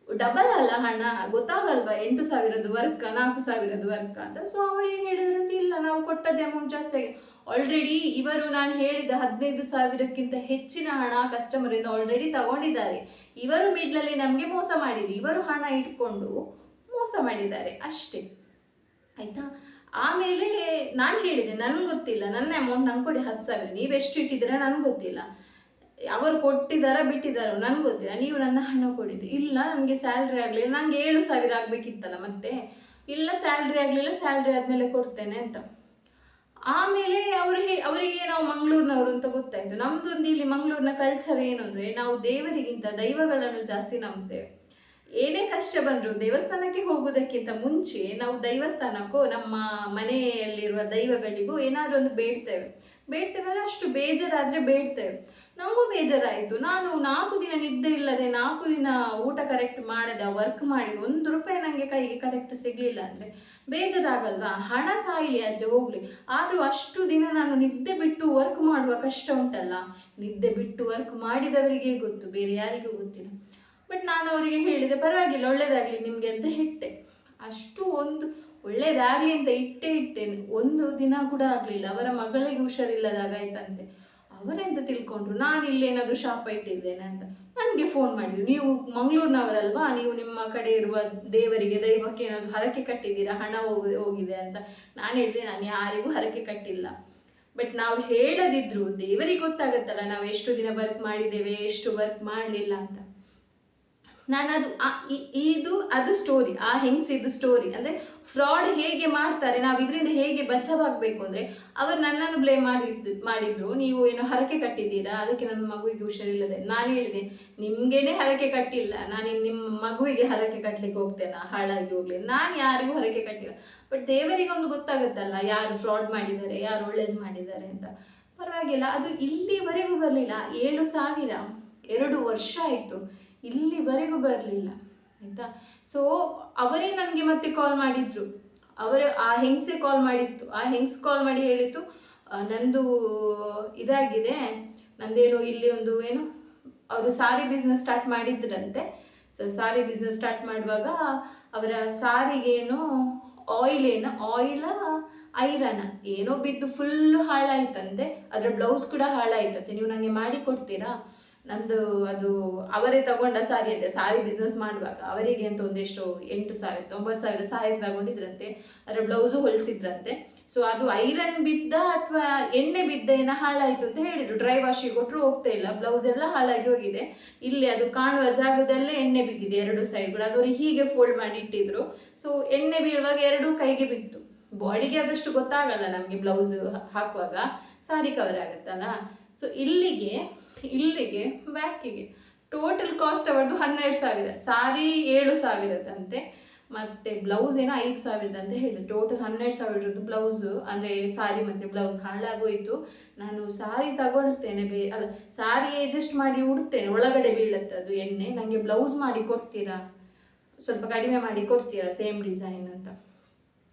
ಡಬಲ್ ಅಲ್ಲ ಹಣ, ಗೊತ್ತಾಗಲ್ವಾ? ಎಂಟು ಸಾವಿರದ ವರ್ಕ್ ನಾಲ್ಕು ಸಾವಿರದ ವರ್ಕ್ ಅಂತ. ಸೊ ಅವ್ರು ಏನು ಹೇಳಿದ್ರಂತ ಇಲ್ಲ, ನಾವು ಕೊಟ್ಟದ್ದೇ ಅಮೌಂಟ್ ಜಾಸ್ತಿ ಆಗಿದೆ ಆಲ್ರೆಡಿ ಇವರು ನಾನು ಹೇಳಿದ ಹದಿನೈದು ಸಾವಿರಕ್ಕಿಂತ ಹೆಚ್ಚಿನ ಹಣ ಕಸ್ಟಮರ್ ಇಂದ ಆಲ್ರೆಡಿ ತಗೊಂಡಿದ್ದಾರೆ. ಇವರು ಮಿಡ್ಲಲ್ಲಿ ನಮಗೆ ಮೋಸ ಮಾಡಿದ್ರು. ಇವರು ಹಣ ಇಟ್ಕೊಂಡು ಮೋಸ ಮಾಡಿದ್ದಾರೆ. ಅಷ್ಟೇ. ಆಯ್ತಾ? ಆಮೇಲೆ ನಾನು ಹೇಳಿದೆ, ನನ್ಗೆ ಗೊತ್ತಿಲ್ಲ. ನನ್ನ ಅಮೌಂಟ್ ನಂಗೆ ಕೊಡಿ ಹತ್ತು ಸಾವಿರ. ನೀವು ಎಷ್ಟು ಇಟ್ಟಿದ್ದೀರಾ ನನಗೆ ಗೊತ್ತಿಲ್ಲ. ಅವರು ಕೊಟ್ಟಿದ್ದಾರಾ ಬಿಟ್ಟಿದ್ದಾರೋ ನನ್ಗೆ ಗೊತ್ತಿಲ್ಲ. ನೀವು ನನ್ನ ಹಣ ಕೊಡಿದ್ದು. ಇಲ್ಲ, ನನಗೆ ಸ್ಯಾಲ್ರಿ ಆಗಲಿಲ್ಲ. ನಂಗೆ ಏಳು ಸಾವಿರ ಆಗಬೇಕಿತ್ತಲ್ಲ ಮತ್ತೆ? ಇಲ್ಲ ಸ್ಯಾಲ್ರಿ ಆಗಲಿಲ್ಲ ಸ್ಯಾಲ್ರಿ ಆದಮೇಲೆ ಕೊಡ್ತೇನೆ ಅಂತ. ಆಮೇಲೆ ಅವರು ಹೇ, ಅವರಿಗೆ ನಾವು ಮಂಗಳೂರಿನವರು ಅಂತ ಗೊತ್ತಾಯಿತು. ನಮ್ಮದೊಂದು ಇಲ್ಲಿ ಮಂಗಳೂರಿನ ಕಲ್ಚರ್ ಏನು ಅಂದರೆ, ನಾವು ದೇವರಿಗಿಂತ ದೈವಗಳನ್ನು ಜಾಸ್ತಿ ನಂಬುತ್ತೇವೆ ಏನೇ ಕಷ್ಟ ಬಂದರೂ ದೇವಸ್ಥಾನಕ್ಕೆ ಹೋಗುವುದಕ್ಕಿಂತ ಮುಂಚೆ ನಾವು ದೈವಸ್ಥಾನಕ್ಕೋ, ನಮ್ಮ ಮನೆಯಲ್ಲಿರುವ ದೈವಗಳಿಗೂ ಏನಾದರೂ ಒಂದು ಬೇಡ್ತೇವೆ. ಬೇಡ್ತೇವೆ ಅಂದರೆ ಅಷ್ಟು ಬೇಜಾರಾದರೆ ಬೇಡ್ತೇವೆ. ನನಗೂ ಬೇಜಾರಾಯಿತು. ನಾನು ನಾಲ್ಕು ದಿನ ನಿದ್ದೆ ಇಲ್ಲದೆ, ನಾಲ್ಕು ದಿನ ಊಟ ಕರೆಕ್ಟ್ ಮಾಡದೆ ವರ್ಕ್ ಮಾಡಿ, ಒಂದು ರೂಪಾಯಿ ನನಗೆ ಕೈಗೆ ಕರೆಕ್ಟ್ ಸಿಗಲಿಲ್ಲ ಅಂದರೆ ಬೇಜಾರಾಗಲ್ವಾ? ಹಣ ಸಾಯಿಲಿ ಆಚೆ ಹೋಗ್ಲಿ. ಆದರೂ ಅಷ್ಟು ದಿನ ನಾನು ನಿದ್ದೆ ಬಿಟ್ಟು ವರ್ಕ್ ಮಾಡುವ ಕಷ್ಟ ಉಂಟಲ್ಲ. ನಿದ್ದೆ ಬಿಟ್ಟು ವರ್ಕ್ ಮಾಡಿದವರಿಗೆ ಗೊತ್ತು, ಬೇರೆ ಯಾರಿಗೂ ಗೊತ್ತಿಲ್ಲ. ಬಟ್ ನಾನು ಅವರಿಗೆ ಹೇಳಿದೆ, ಪರವಾಗಿಲ್ಲ, ಒಳ್ಳೇದಾಗಲಿ ನಿಮಗೆ ಅಂತ ಇಟ್ಟೆ. ಅಷ್ಟು ಒಂದು ಒಳ್ಳೇದಾಗಲಿ ಅಂತ ಇಟ್ಟೆ ಇಟ್ಟೇನೆ. ಒಂದು ದಿನ ಕೂಡ ಆಗಲಿಲ್ಲ. ಅವರ ಮಗಳಿಗೆ ಹುಷಾರಿಲ್ಲದಾಗಾಯ್ತಂತೆ ಅವರೆಂತ ತಿಳ್ಕೊಂಡ್ರು? ನಾನು ಇಲ್ಲೇನಾದರೂ ಶಾಪ ಇಟ್ಟಿದ್ದೇನೆ ಅಂತ. ನನಗೆ ಫೋನ್ ಮಾಡಿದ್ರು. ನೀವು ಮಂಗಳೂರಿನವರಲ್ವಾ? ನೀವು ನಿಮ್ಮ ಕಡೆ ಇರುವ ದೇವರಿಗೆ, ದೈವಕ್ಕೆ ಏನಾದರೂ ಹರಕೆ ಕಟ್ಟಿದ್ದೀರಾ? ಹಣ ಹೋಗಿ, ಹೋಗಿದೆ ಅಂತ. ನಾನು ಹೇಳಿದೆ, ನಾನು ಯಾರಿಗೂ ಹರಕೆ ಕಟ್ಟಿಲ್ಲ. ಬಟ್ ನಾವು ಹೇಳದಿದ್ರು, ದೇವರಿಗೆ ಗೊತ್ತಾಗುತ್ತಲ್ಲ, ನಾವು ಎಷ್ಟು ದಿನ ವರ್ಕ್ ಮಾಡಿದ್ದೇವೆ, ಎಷ್ಟು ವರ್ಕ್ ಮಾಡಲಿಲ್ಲ ಅಂತ. ನಾನು ಅದು ಇದು, ಅದು ಸ್ಟೋರಿ ಆ ಹೆಂಗಸಿದ್ದು ಸ್ಟೋರಿ ಅಂದರೆ ಫ್ರಾಡ್ ಹೇಗೆ ಮಾಡ್ತಾರೆ, ನಾವು ಇದರಿಂದ ಹೇಗೆ ಬಚಾವಾಗಬೇಕು ಅಂದರೆ ಅವರು ನನ್ನನ್ನು ಬ್ಲೇಮ್ ಮಾಡಿದ್ದು, ಮಾಡಿದ್ರು. ನೀವು ಏನೋ ಹರಕೆ ಕಟ್ಟಿದ್ದೀರಾ? ಅದಕ್ಕೆ ನನ್ನ ಮಗುವಿಗೆ ಹುಷಾರಿಲ್ಲದೆ. ನಾನು ಹೇಳಿದೆ, ನಿಮಗೇನೆ ಹರಕೆ ಕಟ್ಟಿಲ್ಲ. ನಾನು ನಿಮ್ಮ ಮಗುವಿಗೆ ಹರಕೆ ಕಟ್ಟಲಿಕ್ಕೆ ಹೋಗ್ತೇನಾ? ಹಾಳಾಗಿ ಹೋಗ್ಲಿ. ನಾನು ಯಾರಿಗೂ ಹರಕೆ ಕಟ್ಟಿಲ್ಲ. ಬಟ್ ದೇವರಿಗೆ ಒಂದು ಗೊತ್ತಾಗುತ್ತಲ್ಲ, ಯಾರು ಫ್ರಾಡ್ ಮಾಡಿದ್ದಾರೆ, ಯಾರು ಒಳ್ಳೇದು ಮಾಡಿದ್ದಾರೆ ಅಂತ. ಪರವಾಗಿಲ್ಲ, ಅದು ಇಲ್ಲಿವರೆಗೂ ಬರಲಿಲ್ಲ. ಏಳು ಸಾವಿರ, ಎರಡು ವರ್ಷ ಆಯಿತು. ಇಲ್ಲಿವರೆಗೂ ಬರಲಿಲ್ಲ, ಆಯಿತಾ? ಸೊ ಅವರೇ ನನಗೆ ಮತ್ತೆ ಕಾಲ್ ಮಾಡಿದ್ರು. ಅವರ ಆ ಹೆಂಗ್ಸೆ ಕಾಲ್ ಮಾಡಿತ್ತು. ಆ ಹೆಂಗ್ಸ್ ಕಾಲ್ ಮಾಡಿ ಹೇಳಿತ್ತು ನಂದು ಇದಾಗಿದೆ. ನಂದೇನು ಇಲ್ಲಿ ಒಂದು ಏನು, ಅವರು ಸಾರಿ ಬಿಸ್ನೆಸ್ ಸ್ಟಾರ್ಟ್ ಮಾಡಿದ್ರಂತೆ. ಸೊ ಸಾರಿ ಬಿಸ್ನೆಸ್ ಸ್ಟಾರ್ಟ್ ಮಾಡುವಾಗ ಅವರ ಸಾರಿಗೇನು ಆಯಿಲ್ ಏನು ಆಯಿಲ ಐರನ್, ಏನೋ ಬಿದ್ದು ಫುಲ್ಲು ಹಾಳಾಯ್ತಂತೆ. ಅದರ ಬ್ಲೌಸ್ ಕೂಡ ಹಾಳಾಯ್ತಂತೆ. ನೀವು ನನಗೆ ಮಾಡಿ ಕೊಡ್ತೀರಾ? ನಂದು ಅದು ಅವರೇ ತಗೊಂಡ ಸಾರಿ ಅಂತೆ ಸಾರಿ ಬಿಸ್ನೆಸ್ ಮಾಡುವಾಗ ಅವರಿಗೆ ಅಂತ ಒಂದೆಷ್ಟು ಎಂಟು ಸಾವಿರ ಒಂಬತ್ತು ಸಾವಿರ ಸಾರಿ ತಗೊಂಡಿದ್ರಂತೆ. ಅದರ ಬ್ಲೌಸು ಹೊಲಿಸಿದ್ರಂತೆ. ಸೊ ಅದು ಐರನ್ ಬಿದ್ದ ಅಥವಾ ಎಣ್ಣೆ ಬಿದ್ದ ಏನೋ ಹಾಳಾಯಿತು ಅಂತ ಹೇಳಿದರು. ಡ್ರೈ ವಾಶಿಗೆ ಕೊಟ್ಟರು ಹೋಗ್ತಾ ಇಲ್ಲ. ಬ್ಲೌಸ್ ಎಲ್ಲ ಹಾಳಾಗಿ ಹೋಗಿದೆ. ಇಲ್ಲಿ ಅದು ಕಾಣುವ ಜಾಗದಲ್ಲೇ ಎಣ್ಣೆ ಬಿದ್ದಿದೆ ಎರಡು ಸೈಡ್ಗಳು ಕೂಡ. ಅದವರು ಹೀಗೆ ಫೋಲ್ಡ್ ಮಾಡಿ ಇಟ್ಟಿದ್ರು. ಸೊ ಎಣ್ಣೆ ಬೀಳುವಾಗ ಎರಡೂ ಕೈಗೆ ಬಿತ್ತು. ಬಾಡಿಗೆ ಆದಷ್ಟು ಗೊತ್ತಾಗಲ್ಲ ನಮಗೆ ಬ್ಲೌಸ್ ಹಾಕುವಾಗ. ಸಾರಿ ಕವರ್ ಆಗುತ್ತಲ್ಲ. ಸೊ ಇಲ್ಲಿಗೆ ಇಲ್ಲಿಗೆ ಬ್ಯಾಕಿಗೆ ಟೋಟಲ್ ಕಾಸ್ಟ್ ಅವರದು ಹನ್ನೆರಡು ಸಾವಿರ. ಸಾರಿ ಏಳು ಸಾವಿರದಂತೆ. ಮತ್ತೆ ಬ್ಲೌಸ್ ಏನೋ ಐದು ಸಾವಿರದಂತೆ ಹೇಳಿ ಟೋಟಲ್ ಹನ್ನೆರಡು ಸಾವಿರದ್ದು ಬ್ಲೌಸ್ ಅಂದರೆ ಸಾರಿ ಮತ್ತು ಬ್ಲೌಸ್ ಹಾಳಾಗೋಯಿತು. ನಾನು ಸಾರಿ ತಗೊಳ್ತೇನೆ ಬೇ, ಅಲ್ಲ, ಸಾರಿ ಅಡ್ಜಸ್ಟ್ ಮಾಡಿ ಉಡ್ತೇನೆ. ಒಳಗಡೆ ಬೀಳುತ್ತೆ ಅದು ಎಣ್ಣೆ. ನನಗೆ ಬ್ಲೌಸ್ ಮಾಡಿ ಕೊಡ್ತೀರಾ? ಸ್ವಲ್ಪ ಕಡಿಮೆ ಮಾಡಿ ಕೊಡ್ತೀರಾ? ಸೇಮ್ ಡಿಸೈನ್ ಅಂತ.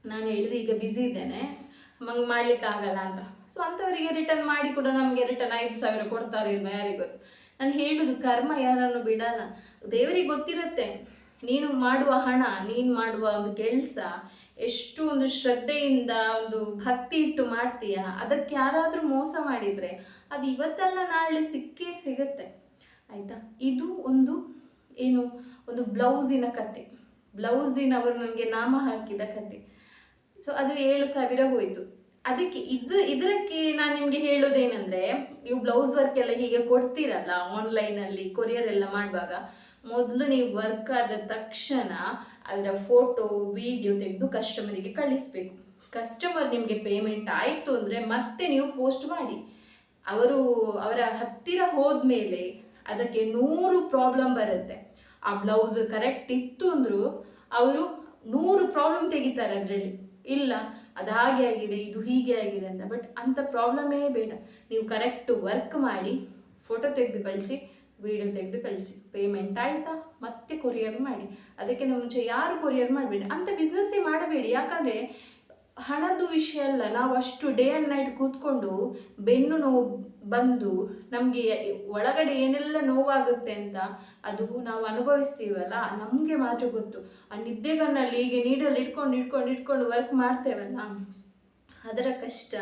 ನಾನು ಹೇಳಿದೆ, ಈಗ ಬ್ಯುಸಿ ಇದ್ದೇನೆ. ಮಂಗೆ ಮಾಡಲಿಕ್ಕಾಗಲ್ಲ ಅಂತ. ಸೊ ಅಂಥವರಿಗೆ ರಿಟರ್ನ್ ಮಾಡಿ ಕೂಡ ನಮಗೆ ರಿಟರ್ನ್ ಐದು ಸಾವಿರ ಕೊಡ್ತಾರೆ ಇಲ್ವಾ ಯಾರಿಗೆ ಗೊತ್ತು. ನಾನು ಹೇಳುದು, ಕರ್ಮ ಯಾರನ್ನು ಬಿಡಲ್ಲ. ದೇವರಿಗೆ ಗೊತ್ತಿರುತ್ತೆ, ನೀನು ಮಾಡುವ ಹಣ, ನೀನು ಮಾಡುವ ಒಂದು ಕೆಲಸ, ಎಷ್ಟು ಒಂದು ಶ್ರದ್ಧೆಯಿಂದ ಒಂದು ಭಕ್ತಿ ಇಟ್ಟು ಮಾಡ್ತೀಯ? ಅದಕ್ಕೆ ಯಾರಾದರೂ ಮೋಸ ಮಾಡಿದರೆ ಅದು ಇವತ್ತಲ್ಲ ನಾಳೆ ಸಿಕ್ಕೇ ಸಿಗುತ್ತೆ. ಆಯಿತಾ? ಇದು ಒಂದು ಏನು, ಒಂದು ಬ್ಲೌಸಿನ ಕತೆ ಬ್ಲೌಸಿನವರು ನನಗೆ ನಾಮ ಹಾಕಿದ ಕತೆ ಸೊ ಅದು ಏಳು ಸಾವಿರ ಹೋಯಿತು. ಅದಕ್ಕೆ ಇದು ಇದಕ್ಕೆ ನಾನು ನಿಮಗೆ ಹೇಳೋದೇನೆಂದರೆ, ನೀವು ಬ್ಲೌಸ್ ವರ್ಕ್ ಎಲ್ಲ ಹೀಗೆ ಕೊಡ್ತೀರಲ್ಲ ಆನ್ಲೈನಲ್ಲಿ ಕೊರಿಯರ್ ಎಲ್ಲ ಮಾಡುವಾಗ, ಮೊದಲು ನೀವು ವರ್ಕ್ ಆದ ತಕ್ಷಣ ಅದರ ಫೋಟೋ ವಿಡಿಯೋ ತೆಗೆದು ಕಸ್ಟಮರಿಗೆ ಕಳಿಸ್ಬೇಕು. ಕಸ್ಟಮರ್ ನಿಮಗೆ ಪೇಮೆಂಟ್ ಆಯಿತು ಅಂದರೆ ಮತ್ತೆ ನೀವು ಪೋಸ್ಟ್ ಮಾಡಿ. ಅವರು, ಅವರ ಹತ್ತಿರ ಹೋದ್ಮೇಲೆ ಅದಕ್ಕೆ ನೂರು ಪ್ರಾಬ್ಲಮ್ ಬರುತ್ತೆ. ಆ ಬ್ಲೌಸ್ ಕರೆಕ್ಟ್ ಇತ್ತು ಅಂದರೂ, ಅವರು ನೂರು ಪ್ರಾಬ್ಲಮ್ ತೆಗಿತಾರೆ ಅದರಲ್ಲಿ. ಇಲ್ಲ ಅದು ಹಾಗೆ ಆಗಿದೆ, ಇದು ಹೀಗೆ ಆಗಿದೆ ಅಂತ. ಬಟ್ ಅಂಥ ಪ್ರಾಬ್ಲಮೇ ಬೇಡ. ನೀವು ಕರೆಕ್ಟ್ ವರ್ಕ್ ಮಾಡಿ ಫೋಟೋ ತೆಗೆದು ಕಳಿಸಿ ವಿಡಿಯೋ ತೆಗೆದು ಕಳಿಸಿ. ಪೇಮೆಂಟ್ ಆಯಿತಾ? ಮತ್ತೆ ಕೊರಿಯರ್ ಮಾಡಿ. ಅದಕ್ಕಿಂತ ಮುಂಚೆ ಯಾರು ಕೊರಿಯರ್ ಮಾಡಬೇಡಿ? ಅಂಥ ಬಿಸ್ನೆಸ್ಸೇ ಮಾಡಬೇಡಿ. ಯಾಕಂದರೆ ಹಣದ್ದು ವಿಷಯ ಅಲ್ಲ. ನಾವು ಅಷ್ಟು ಡೇ ಆ್ಯಂಡ್ ನೈಟ್ ಕೂತ್ಕೊಂಡು ಬೆನ್ನು ನೋವು ಬಂದು ನಮಗೆ ಒಳಗಡೆ ಏನೆಲ್ಲ ನೋವಾಗುತ್ತೆ ಅಂತ ಅದು ನಾವು ಅನುಭವಿಸ್ತೀವಲ್ಲ, ನಮಗೆ ಮಾತ್ರ ಗೊತ್ತು. ಆ ನಿದ್ದೆಗನ್ನಲ್ಲಿ ಹೀಗೆ ನೀಡಲ್ಲಿ ಇಟ್ಕೊಂಡು ಇಟ್ಕೊಂಡು ಇಟ್ಕೊಂಡು ವರ್ಕ್ ಮಾಡ್ತೇವಲ್ಲ, ಅದರ ಕಷ್ಟ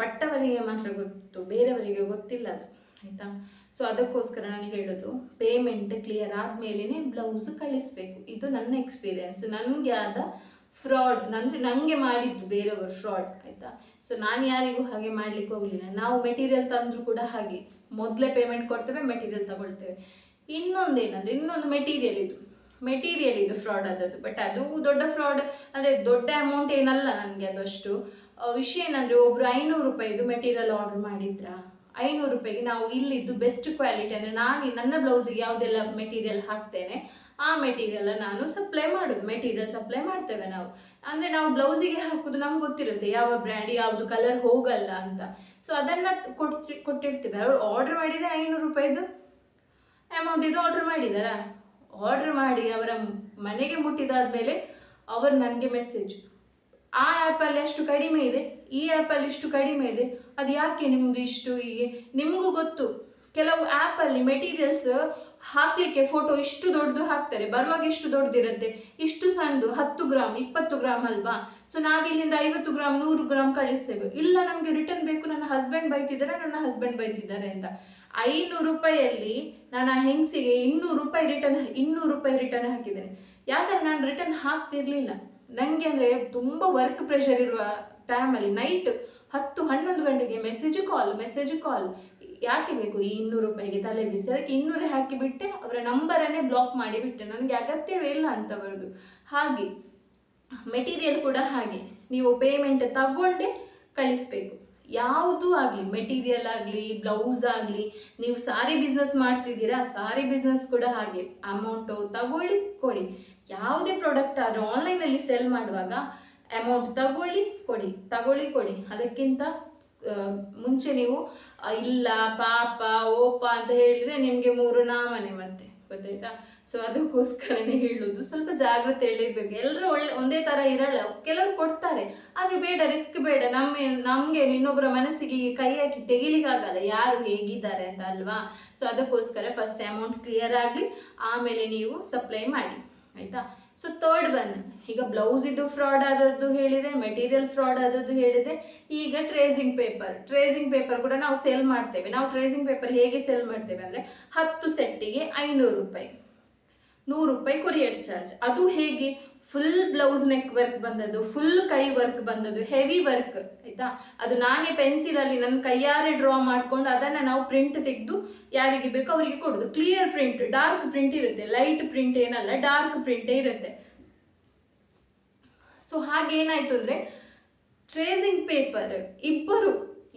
ಪಟ್ಟವರಿಗೆ ಮಾತ್ರ ಗೊತ್ತು, ಬೇರೆಯವರಿಗೆ ಗೊತ್ತಿಲ್ಲ ಅದು, ಆಯಿತಾ? ಸೊ ಅದಕ್ಕೋಸ್ಕರ ನಾನು ಹೇಳೋದು ಪೇಮೆಂಟ್ ಕ್ಲಿಯರ್ ಆದಮೇಲೆ ಬ್ಲೌಸ್ ಕಳಿಸ್ಬೇಕು. ಇದು ನನ್ನ ಎಕ್ಸ್ಪೀರಿಯನ್ಸ್ ನನಗೆ ಆದ ಫ್ರಾಡ್ ಅಂದರೆ ನನಗೆ ಮಾಡಿದ್ದು ಬೇರೆಯವರು ಫ್ರಾಡ್ ಆಯಿತಾ? ಸೊ ನಾನು ಯಾರಿಗೂ ಹಾಗೆ ಮಾಡ್ಲಿಕ್ಕೆ ಹೋಗಲಿಲ್ಲ. ನಾವು ಮೆಟೀರಿಯಲ್ ತಂದರೂ ಕೂಡ ಹಾಗೆ. ಮೊದಲೇ ಪೇಮೆಂಟ್ ಕೊಡ್ತೇವೆ ಮೆಟೀರಿಯಲ್ ತಗೊಳ್ತೇವೆ. ಇನ್ನೊಂದೇನಂದ್ರೆ, ಇನ್ನೊಂದು ಮೆಟೀರಿಯಲ್ ಇದು. ಮೆಟೀರಿಯಲ್ ಇದು ಫ್ರಾಡ್ ಆದದ್ದು. ಬಟ್ ಅದು ದೊಡ್ಡ ಫ್ರಾಡ್ ಅಂದರೆ ದೊಡ್ಡ ಅಮೌಂಟ್ ಏನಲ್ಲ ನನಗೆ ಅದಷ್ಟು. ವಿಷಯ ಏನಂದರೆ, ಒಬ್ರು ಐನೂರು ರೂಪಾಯಿದು ಮೆಟೀರಿಯಲ್ ಆರ್ಡರ್ ಮಾಡಿದ್ರ? ಐನೂರು ರೂಪಾಯಿಗೆ ನಾವು ಇಲ್ಲಿದ್ದು ಬೆಸ್ಟ್ ಕ್ವಾಲಿಟಿ ಅಂದರೆ ನಾನು ನನ್ನ ಬ್ಲೌಸಿಗೆ ಯಾವುದೆಲ್ಲ ಮೆಟೀರಿಯಲ್ ಹಾಕ್ತೇನೆ ಆ ಮೆಟೀರಿಯಲ್ ನಾನು ಸಪ್ಲೈ ಮಾಡೋದು ಮೆಟೀರಿಯಲ್ ಸಪ್ಲೈ ಮಾಡ್ತೇವೆ ನಾವು. ಅಂದರೆ ನಾವು ಬ್ಲೌಸಿಗೆ ಹಾಕೋದು ನಮ್ಗೆ ಗೊತ್ತಿರುತ್ತೆ, ಯಾವ ಬ್ರ್ಯಾಂಡ್ ಯಾವುದು ಕಲರ್ ಹೋಗಲ್ಲ ಅಂತ. ಸೊ ಅದನ್ನು ಕೊಟ್ಟು, ಕೊಟ್ಟಿರ್ತೀವಿ. ಅವ್ರು ಆರ್ಡರ್ ಮಾಡಿದ ಐನೂರು ರೂಪಾಯಿದು ಅಮೌಂಟ್ ಇದು ಆರ್ಡರ್ ಮಾಡಿದಾರಾ. ಆರ್ಡರ್ ಮಾಡಿ ಅವರ ಮನೆಗೆ ಮುಟ್ಟಿದಾದ್ಮೇಲೆ ಅವರು ನನಗೆ ಮೆಸೇಜ್ ಆ ಆ್ಯಪಲ್ಲಿ ಅಷ್ಟು ಕಡಿಮೆ ಇದೆ, ಈ ಆ್ಯಪಲ್ಲಿ ಇಷ್ಟು ಕಡಿಮೆ ಇದೆ ಅದು ಯಾಕೆ ನಿಮ್ಮದು ಇಷ್ಟು ಹೀಗೆ? ನಿಮಗೂ ಗೊತ್ತು. ಕೆಲವು ಆ್ಯಪಲ್ಲಿ ಮೆಟೀರಿಯಲ್ಸ್ ಹಾಕ್ಲಿಕ್ಕೆ ಫೋಟೋ ಇಷ್ಟು ದೊಡ್ಡದು ಹಾಕ್ತಾರೆ. ಬರುವಾಗ ಎಷ್ಟು ದೊಡ್ಡದಿರುತ್ತೆ ಇಷ್ಟು ಸಣ್ಣದು, ಹತ್ತು ಗ್ರಾಮ್, ಇಪ್ಪತ್ತು ಗ್ರಾಮ್ ಅಲ್ವಾ? ಸೊ ನಾವಿಲ್ಲಿಂದ ಐವತ್ತು ಗ್ರಾಮ್, ನೂರು ಗ್ರಾಮ್ ಕಳಿಸ್ತೇವೆ. ಇಲ್ಲ, ನಮಗೆ ರಿಟರ್ನ್ ಬೇಕು. ನನ್ನ ಹಸ್ಬೆಂಡ್ ಬೈತಿದ್ದಾರೆ, ನನ್ನ ಹಸ್ಬೆಂಡ್ ಬೈತಿದ್ದಾರೆ ಅಂತ. ಐನೂರು ರೂಪಾಯಿಯಲ್ಲಿ ನಾನು ಆ ಹೆಂಗಸಿಗೆ ಇನ್ನೂರು ರೂಪಾಯಿ ರಿಟರ್ನ್ ಇನ್ನೂರು ರೂಪಾಯಿ ರಿಟರ್ನ್ ಹಾಕಿದ್ದೇನೆ. ಯಾಕಂದ್ರೆ ನಾನು ರಿಟರ್ನ್ ಹಾಕ್ತಿರ್ಲಿಲ್ಲ. ನನಗೆ ಅಂದರೆ ತುಂಬ ವರ್ಕ್ ಪ್ರೆಷರ್ ಇರುವ ಟೈಮಲ್ಲಿ ನೈಟ್ ಹತ್ತು, ಹನ್ನೊಂದು ಗಂಟೆಗೆ ಮೆಸೇಜ್ ಕಾಲ್ ಮೆಸೇಜ್ ಕಾಲ್ ಯಾಕೆ ಬೇಕು ಈ ಇನ್ನೂರು ರೂಪಾಯಿಗೆ ತಲೆ ಬಿಸಿ? ಅದಕ್ಕೆ ಇನ್ನೂರೇ ಹಾಕಿಬಿಟ್ಟೆ, ಅವರ ನಂಬರನ್ನೇ ಬ್ಲಾಕ್ ಮಾಡಿಬಿಟ್ಟೆ. ನನಗೆ ಅಗತ್ಯವೇ ಇಲ್ಲ ಅಂತ ಬರೋದು. ಹಾಗೆ ಮೆಟೀರಿಯಲ್ ಕೂಡ ಹಾಗೆ. ನೀವು ಪೇಮೆಂಟ್ ತಗೊಂಡೇ ಕಳಿಸ್ಬೇಕು. ಯಾವುದೂ ಆಗಲಿ ಮೆಟೀರಿಯಲ್ ಆಗಲಿ ಬ್ಲೌಸ್ ಆಗಲಿ, ನೀವು ಸಾರಿ ಬಿಸ್ನೆಸ್ ಮಾಡ್ತಿದ್ದೀರಾ, ಸಾರಿ ಬಿಸ್ನೆಸ್ ಕೂಡ ಹಾಗೆ. ಅಮೌಂಟು ತಗೊಳ್ಳಿ, ಕೊಡಿ. ಯಾವುದೇ ಪ್ರಾಡಕ್ಟ್ ಆದರೂ ಆನ್ಲೈನಲ್ಲಿ ಸೆಲ್ ಮಾಡುವಾಗ ಅಮೌಂಟ್ ತಗೊಳ್ಳಿ, ಕೊಡಿ. ತಗೊಳ್ಳಿ, ಕೊಡಿ. ಅದಕ್ಕಿಂತ ಮುಂಚೆ ನೀವು ಇಲ್ಲ, ಪಾಪ, ಓಪ ಅಂತ ಹೇಳಿದ್ರೆ ನಿಮಗೆ ಮೂರು ನಾಮನೆ ಮತ್ತೆ, ಗೊತ್ತಾಯ್ತಾ? ಸೊ ಅದಕ್ಕೋಸ್ಕರನೇ ಹೇಳೋದು. ಸ್ವಲ್ಪ ಜಾಗ್ರತೆ ಹೇಳಿರ್ಬೇಕು ಎಲ್ಲರೂ ಒಳ್ಳೆ, ಒಂದೇ ಥರ ಇರಲ್ಲ. ಕೆಲವರು ಕೊಡ್ತಾರೆ. ಆದರೆ ಬೇಡ ರಿಸ್ಕ್ ಬೇಡ. ನಮ್ಮ ನಮಗೆ ಇನ್ನೊಬ್ಬರ ಮನಸ್ಸಿಗೆ ಕೈ ಹಾಕಿ ತೆಗಿಲಿಕ್ಕಾಗಲ್ಲ. ಯಾರು ಹೇಗಿದ್ದಾರೆ ಅಂತ ಅಲ್ವಾ? ಸೊ ಅದಕ್ಕೋಸ್ಕರ ಫಸ್ಟ್ ಅಮೌಂಟ್ ಕ್ಲಿಯರ್ ಆಗಲಿ. ಆಮೇಲೆ ನೀವು ಸಪ್ಲೈ ಮಾಡಿ. ಆಯಿತಾ? ಸೊ ತರ್ಡ್ ಬನ್ ಈಗ ಬ್ಲೌಸ್ ಇದು ಫ್ರಾಡ್ ಆದದ್ದು ಹೇಳಿದೆ ಮೆಟೀರಿಯಲ್ ಫ್ರಾಡ್ ಆದದ್ದು ಹೇಳಿದೆ. ಈಗ ಟ್ರೇಸಿಂಗ್ ಪೇಪರ್ ಟ್ರೇಸಿಂಗ್ ಪೇಪರ್ ಕೂಡ ನಾವು ಸೇಲ್ ಮಾಡ್ತೇವೆ. ನಾವು ಟ್ರೇಸಿಂಗ್ ಪೇಪರ್ ಹೇಗೆ ಸೇಲ್ ಮಾಡ್ತೇವೆ ಅಂದರೆ ಹತ್ತು ಸೆಟ್ಟಿಗೆ ಐನೂರು ರೂಪಾಯಿ. ನೂರು ರೂಪಾಯಿ ಕೊರಿಯರ್ ಚಾರ್ಜ್. ಅದು ಹೇಗೆ? ಫುಲ್ ಬ್ಲೌಸ್ ನೆಕ್ ವರ್ಕ್ ಬಂದದ್ದು ಫುಲ್ ಕೈ ವರ್ಕ್ ಬಂದದ್ದು ಹೆವಿ ವರ್ಕ್ ಆಯ್ತಾ? ಅದು ನಾನೇ ಪೆನ್ಸಿಲಲ್ಲಿ ನನ್ನ ಕೈಯಾರೆ ಡ್ರಾ ಮಾಡ್ಕೊಂಡು ಅದನ್ನು ನಾವು ಪ್ರಿಂಟ್ ತೆಗೆದು ಯಾರಿಗೆ ಬೇಕೋ ಅವರಿಗೆ ಕೊಡೋದು. ಕ್ಲಿಯರ್ ಪ್ರಿಂಟ್ ಡಾರ್ಕ್ ಪ್ರಿಂಟ್ ಇರುತ್ತೆ. ಲೈಟ್ ಪ್ರಿಂಟ್ ಏನಲ್ಲ ಡಾರ್ಕ್ ಪ್ರಿಂಟೇ ಇರುತ್ತೆ. ಸೊ ಹಾಗೇನಾಯ್ತು ಅಂದರೆ ಟ್ರೇಸಿಂಗ್ ಪೇಪರ್ ಇಬ್ಬರು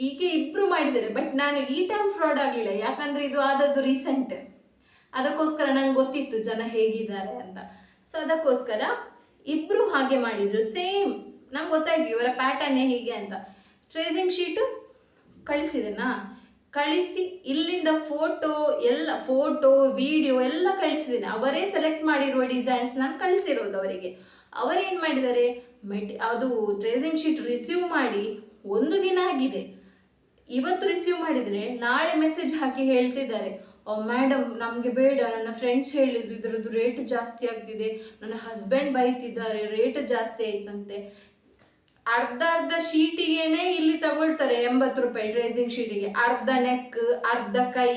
ಈಗ ಇಬ್ರು ಮಾಡಿದ್ದಾರೆ ಬಟ್ ನಾನು ಈ ಟೈಮ್ ಫ್ರಾಡ್ ಆಗಲಿಲ್ಲ. ಯಾಕಂದ್ರೆ ಇದು ಆದದ್ದು ರೀಸೆಂಟ್ ಅದಕ್ಕೋಸ್ಕರ ನಂಗೆ ಗೊತ್ತಿತ್ತು ಜನ ಹೇಗಿದ್ದಾರೆ ಅಂತ. ಸೊ ಅದಕ್ಕೋಸ್ಕರ ಇಬ್ರು ಹಾಗೆ ಮಾಡಿದ್ರು. ಸೇಮ್ ನಂಗೆ ಗೊತ್ತಾಯ್ತು ಇವರ ಪ್ಯಾಟರ್ನೇ ಹೀಗೆ ಅಂತ. ಟ್ರೇಸಿಂಗ್ ಶೀಟು ಕಳಿಸಿದೆನಾ? ಕಳಿಸಿ ಇಲ್ಲಿಂದ ಫೋಟೋ ಎಲ್ಲ ಫೋಟೋ ವಿಡಿಯೋ ಎಲ್ಲ ಕಳಿಸಿದ್ದೇನೆ ಅವರೇ ಸೆಲೆಕ್ಟ್ ಮಾಡಿರುವ ಡಿಸೈನ್ಸ್ ನಾನು ಕಳಿಸಿರೋದು ಅವರಿಗೆ. ಅವರೇನು ಮಾಡಿದ್ದಾರೆ? ಮೆಟ್ ಅದು ಟ್ರೇಸಿಂಗ್ ಶೀಟ್ ರಿಸೀವ್ ಮಾಡಿ ಒಂದು ದಿನ ಆಗಿದೆ. ಇವತ್ತು ರಿಸೀವ್ ಮಾಡಿದರೆ ನಾಳೆ ಮೆಸೇಜ್ ಹಾಕಿ ಹೇಳ್ತಿದ್ದಾರೆ. ಮೇಡಮ್ ನಮಗೆ ಬೇಡ. ನನ್ನ ಫ್ರೆಂಡ್ಸ್ ಹೇಳಿದ್ರು, ಇದರದ್ದು ರೇಟ್ ಜಾಸ್ತಿ ಆಗ್ತಿದೆ. ನನ್ನ ಹಸ್ಬೆಂಡ್ ಬೈತಿದ್ದಾರೆ ರೇಟ್ ಜಾಸ್ತಿ ಆಯ್ತಂತೆ. ಅರ್ಧ ಅರ್ಧ ಶೀಟಿಗೆನೆ ಇಲ್ಲಿ ತಗೊಳ್ತಾರೆ ಎಂಬತ್ತು ರೂಪಾಯಿ ಡ್ರೇಸಿಂಗ್ ಶೀಟಿಗೆ ಅರ್ಧ ನೆಕ್ ಅರ್ಧ ಕೈ,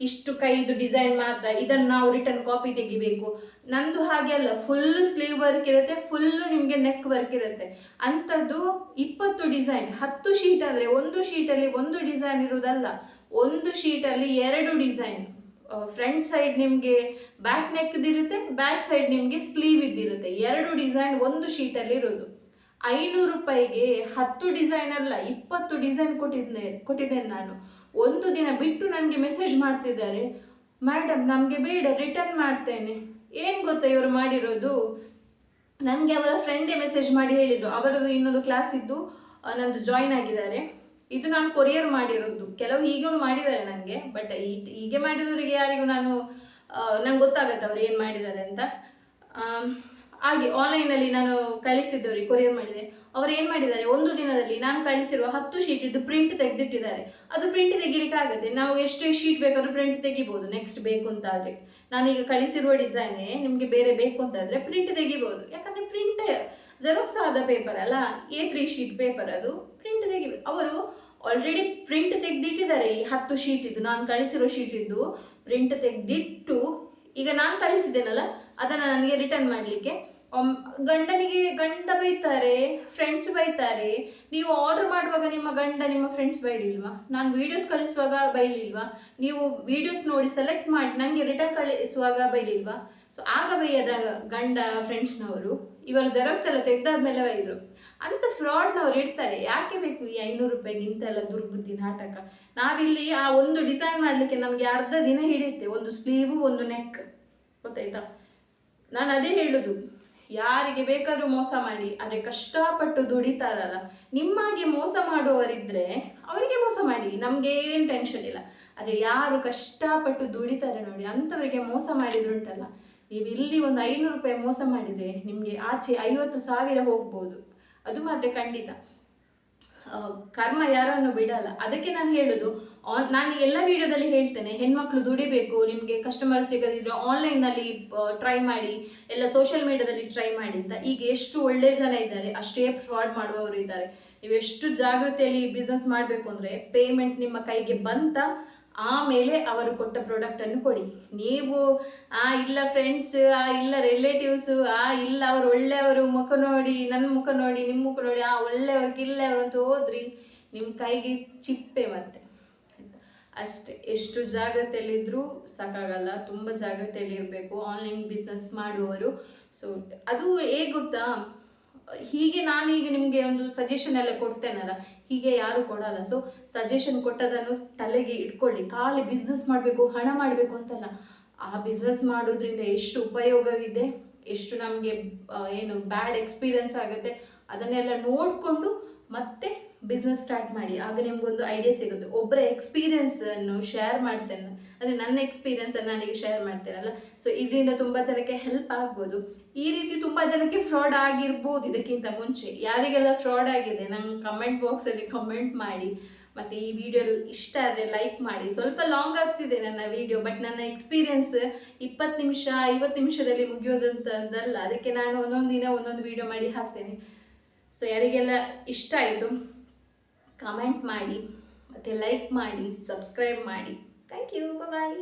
ಇಷ್ಟು ಕೈದು ಡಿಸೈನ್ ಮಾತ್ರ. ಇದನ್ನು ನಾವು ರಿಟರ್ನ್ ಕಾಪಿ ತೆಗಿಬೇಕು. ನಂದು ಹಾಗೆ ಅಲ್ಲ ಫುಲ್ ಸ್ಲೀವ್ ವರ್ಕ್ ಇರುತ್ತೆ ಫುಲ್ ನಿಮಗೆ ನೆಕ್ ವರ್ಕ್ ಇರುತ್ತೆ. ಅಂಥದ್ದು ಇಪ್ಪತ್ತು ಡಿಸೈನ್ ಹತ್ತು ಶೀಟ್ ಅಂದರೆ ಒಂದು ಶೀಟಲ್ಲಿ ಒಂದು ಡಿಸೈನ್ ಇರುವುದಲ್ಲ. ಒಂದು ಶೀಟಲ್ಲಿ ಎರಡು ಡಿಸೈನ್ ಫ್ರಂಟ್ ಸೈಡ್ ನಿಮಗೆ ಬ್ಯಾಕ್ ನೆಕ್ದಿರುತ್ತೆ ಬ್ಯಾಕ್ ಸೈಡ್ ನಿಮಗೆ ಸ್ಲೀವ್ ಇದ್ದಿರುತ್ತೆ. ಎರಡು ಡಿಸೈನ್ ಒಂದು ಶೀಟಲ್ಲಿ ಇರೋದು. ಐನೂರು ರೂಪಾಯಿಗೆ ಹತ್ತು ಡಿಸೈನ್ ಅಲ್ಲ, ಇಪ್ಪತ್ತು ಡಿಸೈನ್ ಕೊಟ್ಟಿದ್ದೆ ಕೊಟ್ಟಿದ್ದೇನೆ ನಾನು. ಒಂದು ದಿನ ಬಿಟ್ಟು ನನಗೆ ಮೆಸೇಜ್ ಮಾಡ್ತಿದ್ದಾರೆ ಮೇಡಮ್ ನಮಗೆ ಬೇಡ ರಿಟರ್ನ್ ಮಾಡ್ತೇನೆ. ಏನು ಗೊತ್ತಾ ಇವರು ಮಾಡಿರೋದು? ನನಗೆ ಅವರ ಫ್ರೆಂಡೇ ಮೆಸೇಜ್ ಮಾಡಿ ಹೇಳಿದ್ರು. ಅವರದ್ದು ಇನ್ನೊಂದು ಕ್ಲಾಸ್ ಇದ್ದು ನಂದು ಜಾಯಿನ್ ಆಗಿದ್ದಾರೆ. ಇದು ನಾನು ಕೊರಿಯರ್ ಮಾಡಿರೋದು. ಕೆಲವು ಹೀಗೂ ಮಾಡಿದ್ದಾರೆ ನನಗೆ ಬಟ್ ಹೀಗೆ ಮಾಡಿದವರಿಗೆ ಯಾರಿಗೂ ನಾನು ನಂಗೆ ಗೊತ್ತಾಗತ್ತೆ ಅವ್ರು ಏನು ಮಾಡಿದ್ದಾರೆ ಅಂತ. ಹಾಗೆ ಆನ್ಲೈನಲ್ಲಿ ನಾನು ಕಳಿಸಿದ್ದವ್ರಿಗೆ, ಕೊರಿಯರ್ ಮಾಡಿದೆ. ಅವ್ರು ಏನು ಮಾಡಿದ್ದಾರೆ? ಒಂದು ದಿನದಲ್ಲಿ ನಾನು ಕಳಿಸಿರುವ ಹತ್ತು ಶೀಟ್ ಇದು ಪ್ರಿಂಟ್ ತೆಗೆದಿಟ್ಟಿದ್ದಾರೆ. ಅದು ಪ್ರಿಂಟ್ ತೆಗಿಲಿಕ್ಕೆ ಆಗುತ್ತೆ. ನಾವು ಎಷ್ಟು ಶೀಟ್ ಬೇಕಾದ್ರೂ ಪ್ರಿಂಟ್ ತೆಗಿಬೋದು. ನೆಕ್ಸ್ಟ್ ಬೇಕು ಅಂತ ಆದರೆ. ನಾನೀಗ ಕಳಿಸಿರುವ ಡಿಸೈನೇ ನಿಮಗೆ ಬೇರೆ ಬೇಕು ಅಂತಾದರೆ ಪ್ರಿಂಟ್ ತೆಗಿಬೋದು. ಯಾಕಂದರೆ ಪ್ರಿಂಟ್ ಜೆರಾಕ್ಸ್ ಆದ ಪೇಪರ್ ಅಲ್ಲ ಎ ತ್ರೀ ಶೀಟ್ ಪೇಪರ್ ಅದು. ಅವರು ಆಲ್ರೆಡಿ ಪ್ರಿಂಟ್ ತೆಗೆದಿಟ್ಟಿದ್ದಾರೆ. ಈ ಹತ್ತು ಶೀಟ್ ಇದು, ನಾನು ಕಳಿಸಿರೋ ಶೀಟ್ ಇದ್ದು ಪ್ರಿಂಟ್ ತೆಗೆದಿಟ್ಟು, ಈಗ ನಾನು ಕಳಿಸಿದ್ದೇನಲ್ಲ, ಅದನ್ನು ನನಗೆ ರಿಟರ್ನ್ ಮಾಡಲಿಕ್ಕೆ. ಗಂಡನಿಗೆ ಗಂಡ ಬೈತಾರೆ ಫ್ರೆಂಡ್ಸ್ ಬೈತಾರೆ. ನೀವು ಆರ್ಡರ್ ಮಾಡುವಾಗ ನಿಮ್ಮ ಗಂಡ ನಿಮ್ಮ ಫ್ರೆಂಡ್ಸ್ ಬೈಲಿಲ್ವಾ? ನಾನು ವಿಡಿಯೋಸ್ ಕಳಿಸುವಾಗ ಬೈಲಿಲ್ವಾ? ನೀವು ವಿಡಿಯೋಸ್ ನೋಡಿ ಸೆಲೆಕ್ಟ್ ಮಾಡಿ ನನಗೆ ರಿಟರ್ನ್ ಕಳಿಸುವಾಗ ಬೈಲಿಲ್ವಾ? ಸೊ ಆಗ ಬೈಯದ ಗಂಡ, ಫ್ರೆಂಡ್ಸ್ನವರು ಇವರು ಜೆರಾಕ್ಸ್ ಎಲ್ಲ ತೆಗೆದಾದ್ಮೇಲೆ ಬೈದರು. ಅಂತ ಫ್ರಾಡ್ನವ್ರು ಇಡ್ತಾರೆ. ಯಾಕೆ ಬೇಕು ಈ ಐನೂರು ರೂಪಾಯಿಗೆ ಇಂತೆಲ್ಲ ದುರ್ಬುದ್ಧಿ ನಾಟಕ? ನಾವಿಲ್ಲಿ ಆ ಒಂದು ಡಿಸೈನ್ ಮಾಡಲಿಕ್ಕೆ ನಮಗೆ ಅರ್ಧ ದಿನ ಹಿಡಿಯುತ್ತೆ. ಒಂದು ಸ್ಲೀವು ಒಂದು ನೆಕ್ ಗೊತ್ತಾಯ್ತಾ? ನಾನು ಅದೇ ಹೇಳುದು. ಯಾರಿಗೆ ಬೇಕಾದ್ರೂ ಮೋಸ ಮಾಡಿ, ಆದರೆ ಕಷ್ಟಪಟ್ಟು ದುಡಿತಾರಲ್ಲ, ನಿಮ್ಮಾಗೆ ಮೋಸ ಮಾಡುವವರಿದ್ರೆ ಅವರಿಗೆ ಮೋಸ ಮಾಡಿ. ನಮ್ಗೆ ಏನು ಟೆನ್ಷನ್ ಇಲ್ಲ. ಆದರೆ ಯಾರು ಕಷ್ಟಪಟ್ಟು ದುಡಿತಾರೆ ನೋಡಿ, ಅಂಥವರಿಗೆ ಮೋಸ ಮಾಡಿದ್ರುಂಟಲ್ಲ. ನೀವು ಇಲ್ಲಿ ಒಂದು ಐನೂರು ರೂಪಾಯಿ ಮೋಸ ಮಾಡಿದರೆ ನಿಮಗೆ ಆಚೆ ಐವತ್ತು ಸಾವಿರ ಹೋಗ್ಬೋದು. ಅದು ಮಾತ್ರ ಖಂಡಿತ. ಕರ್ಮ ಯಾರನ್ನು ಬಿಡಲ್ಲ. ಅದಕ್ಕೆ ನಾನು ಹೇಳೋದು, ಆನ್, ನಾನು ಎಲ್ಲ ವಿಡಿಯೋದಲ್ಲಿ ಹೇಳ್ತೇನೆ, ಹೆಣ್ಮಕ್ಳು ದುಡಿಬೇಕು, ನಿಮಗೆ ಕಸ್ಟಮರ್ ಸಿಗದಿದ್ರೆ ಆನ್ಲೈನಲ್ಲಿ ಟ್ರೈ ಮಾಡಿ, ಎಲ್ಲ ಸೋಷಿಯಲ್ ಮೀಡಿಯಾದಲ್ಲಿ ಟ್ರೈ ಮಾಡಿ ಅಂತ. ಈಗ ಎಷ್ಟು ಒಳ್ಳೆ ಜನ ಇದ್ದಾರೆ, ಅಷ್ಟೇ ಫ್ರಾಡ್ ಮಾಡುವವರು ಇದ್ದಾರೆ. ನೀವು ಎಷ್ಟು ಜಾಗೃತಿಯಲ್ಲಿ ಬಿಸ್ನೆಸ್ ಮಾಡಬೇಕು ಅಂದರೆ ಪೇಮೆಂಟ್ ನಿಮ್ಮ ಕೈಗೆ ಬಂತ ಆಮೇಲೆ ಅವರು ಕೊಟ್ಟ ಪ್ರಾಡಕ್ಟನ್ನು ಕೊಡಿ. ನೀವು, ಆ, ಇಲ್ಲ ಫ್ರೆಂಡ್ಸ್ ಆ, ಇಲ್ಲ ರಿಲೇಟಿವ್ಸ್ ಆ, ಇಲ್ಲ ಅವರು ಒಳ್ಳೆಯವರು, ಮುಖ ನೋಡಿ ನನ್ನ ಮುಖ ನೋಡಿ ನಿಮ್ಮ ಮುಖ ನೋಡಿ, ಆ ಒಳ್ಳೆಯವ್ರು ಗಿಲ್ಲೆಯವರು ಅಂತ ಹೋದ್ರಿ ನಿಮ್ಮ ಕೈಗೆ ಚಿಪ್ಪೆ ಮತ್ತೆ? ಅಷ್ಟೇ. ಎಷ್ಟು ಜಾಗ್ರತೆಯಲ್ಲಿದ್ದರೂ ಸಾಕಾಗಲ್ಲ. ತುಂಬ ಜಾಗ್ರತೆಯಲ್ಲಿ ಇರಬೇಕು. ಆನ್ಲೈನ್ ಬಿಸ್ನೆಸ್ ಮಾಡುವವರು. ಸೊ ಅದು ಹೇಗೆ ಗೊತ್ತಾ? ಹೀಗೆ ನಾನು ಈಗ ನಿಮಗೆ ಒಂದು ಸಜೆಷನ್ ಎಲ್ಲ ಕೊಡ್ತೇನಲ್ಲ ಹೀಗೆ ಯಾರು ಕೊಡಲ್ಲ. ಸೊ ಸಜೆಷನ್ ಕೊಟ್ಟದನ್ನು ತಲೆಗೆ ಇಟ್ಕೊಳ್ಳಿ. ಖಾಲಿ ಬಿಸ್ನೆಸ್ ಮಾಡಬೇಕು, ಹಣ ಮಾಡಬೇಕು ಅಂತಲ್ಲ. ಆ ಬಿಸ್ನೆಸ್ ಮಾಡೋದ್ರಿಂದ ಎಷ್ಟು ಉಪಯೋಗವಿದೆ, ಎಷ್ಟು ನಮಗೆ ಏನು ಬ್ಯಾಡ್ ಎಕ್ಸ್ಪೀರಿಯನ್ಸ್ ಆಗುತ್ತೆ, ಅದನ್ನೆಲ್ಲ ನೋಡಿಕೊಂಡು ಮತ್ತೆ ಬಿಸ್ನೆಸ್ ಸ್ಟಾರ್ಟ್ ಮಾಡಿ, ಆಗ ನಿಮ್ಗೊಂದು ಐಡಿಯಾ ಸಿಗುತ್ತೆ. ಒಬ್ಬರ ಎಕ್ಸ್ಪೀರಿಯನ್ಸ್ ಅನ್ನು ಶೇರ್ ಮಾಡ್ತೇನೆ. ಅಂದರೆ ನನ್ನ ಎಕ್ಸ್ಪೀರಿಯನ್ಸ್ ಅನ್ನು ನನಗೆ ಶೇರ್ ಮಾಡ್ತೇನಲ್ಲ. ಸೊ ಇದರಿಂದ ತುಂಬ ಜನಕ್ಕೆ ಹೆಲ್ಪ್ ಆಗ್ಬೋದು. ಈ ರೀತಿ ತುಂಬ ಜನಕ್ಕೆ ಫ್ರಾಡ್ ಆಗಿರ್ಬೋದು ಇದಕ್ಕಿಂತ ಮುಂಚೆ. ಯಾರಿಗೆಲ್ಲ ಫ್ರಾಡ್ ಆಗಿದೆ, ನಂಗೆ ಕಮೆಂಟ್ ಬಾಕ್ಸಲ್ಲಿ ಕಮೆಂಟ್ ಮಾಡಿ, ಮತ್ತು ಈ ವಿಡಿಯೋ ಇಷ್ಟ ಆದರೆ ಲೈಕ್ ಮಾಡಿ. ಸ್ವಲ್ಪ ಲಾಂಗ್ ಆಗ್ತಿದೆ ನನ್ನ ವಿಡಿಯೋ ಬಟ್ ನನ್ನ ಎಕ್ಸ್ಪೀರಿಯನ್ಸ್ ಇಪ್ಪತ್ತು ನಿಮಿಷ, ಐವತ್ತು ನಿಮಿಷದಲ್ಲಿ ಮುಗಿಯೋದಂತಂದಲ್ಲ ಅದಕ್ಕೆ ನಾನು ಒಂದೊಂದು ದಿನ ಒಂದೊಂದು ವಿಡಿಯೋ ಮಾಡಿ ಹಾಕ್ತೇನೆ. ಸೊ ಯಾರಿಗೆಲ್ಲ ಇಷ್ಟ ಆಯಿತು ಕಮೆಂಟ್ ಮಾಡಿ ಮತ್ತು ಲೈಕ್ ಮಾಡಿ ಸಬ್ಸ್ಕ್ರೈಬ್ ಮಾಡಿ. Thank you bye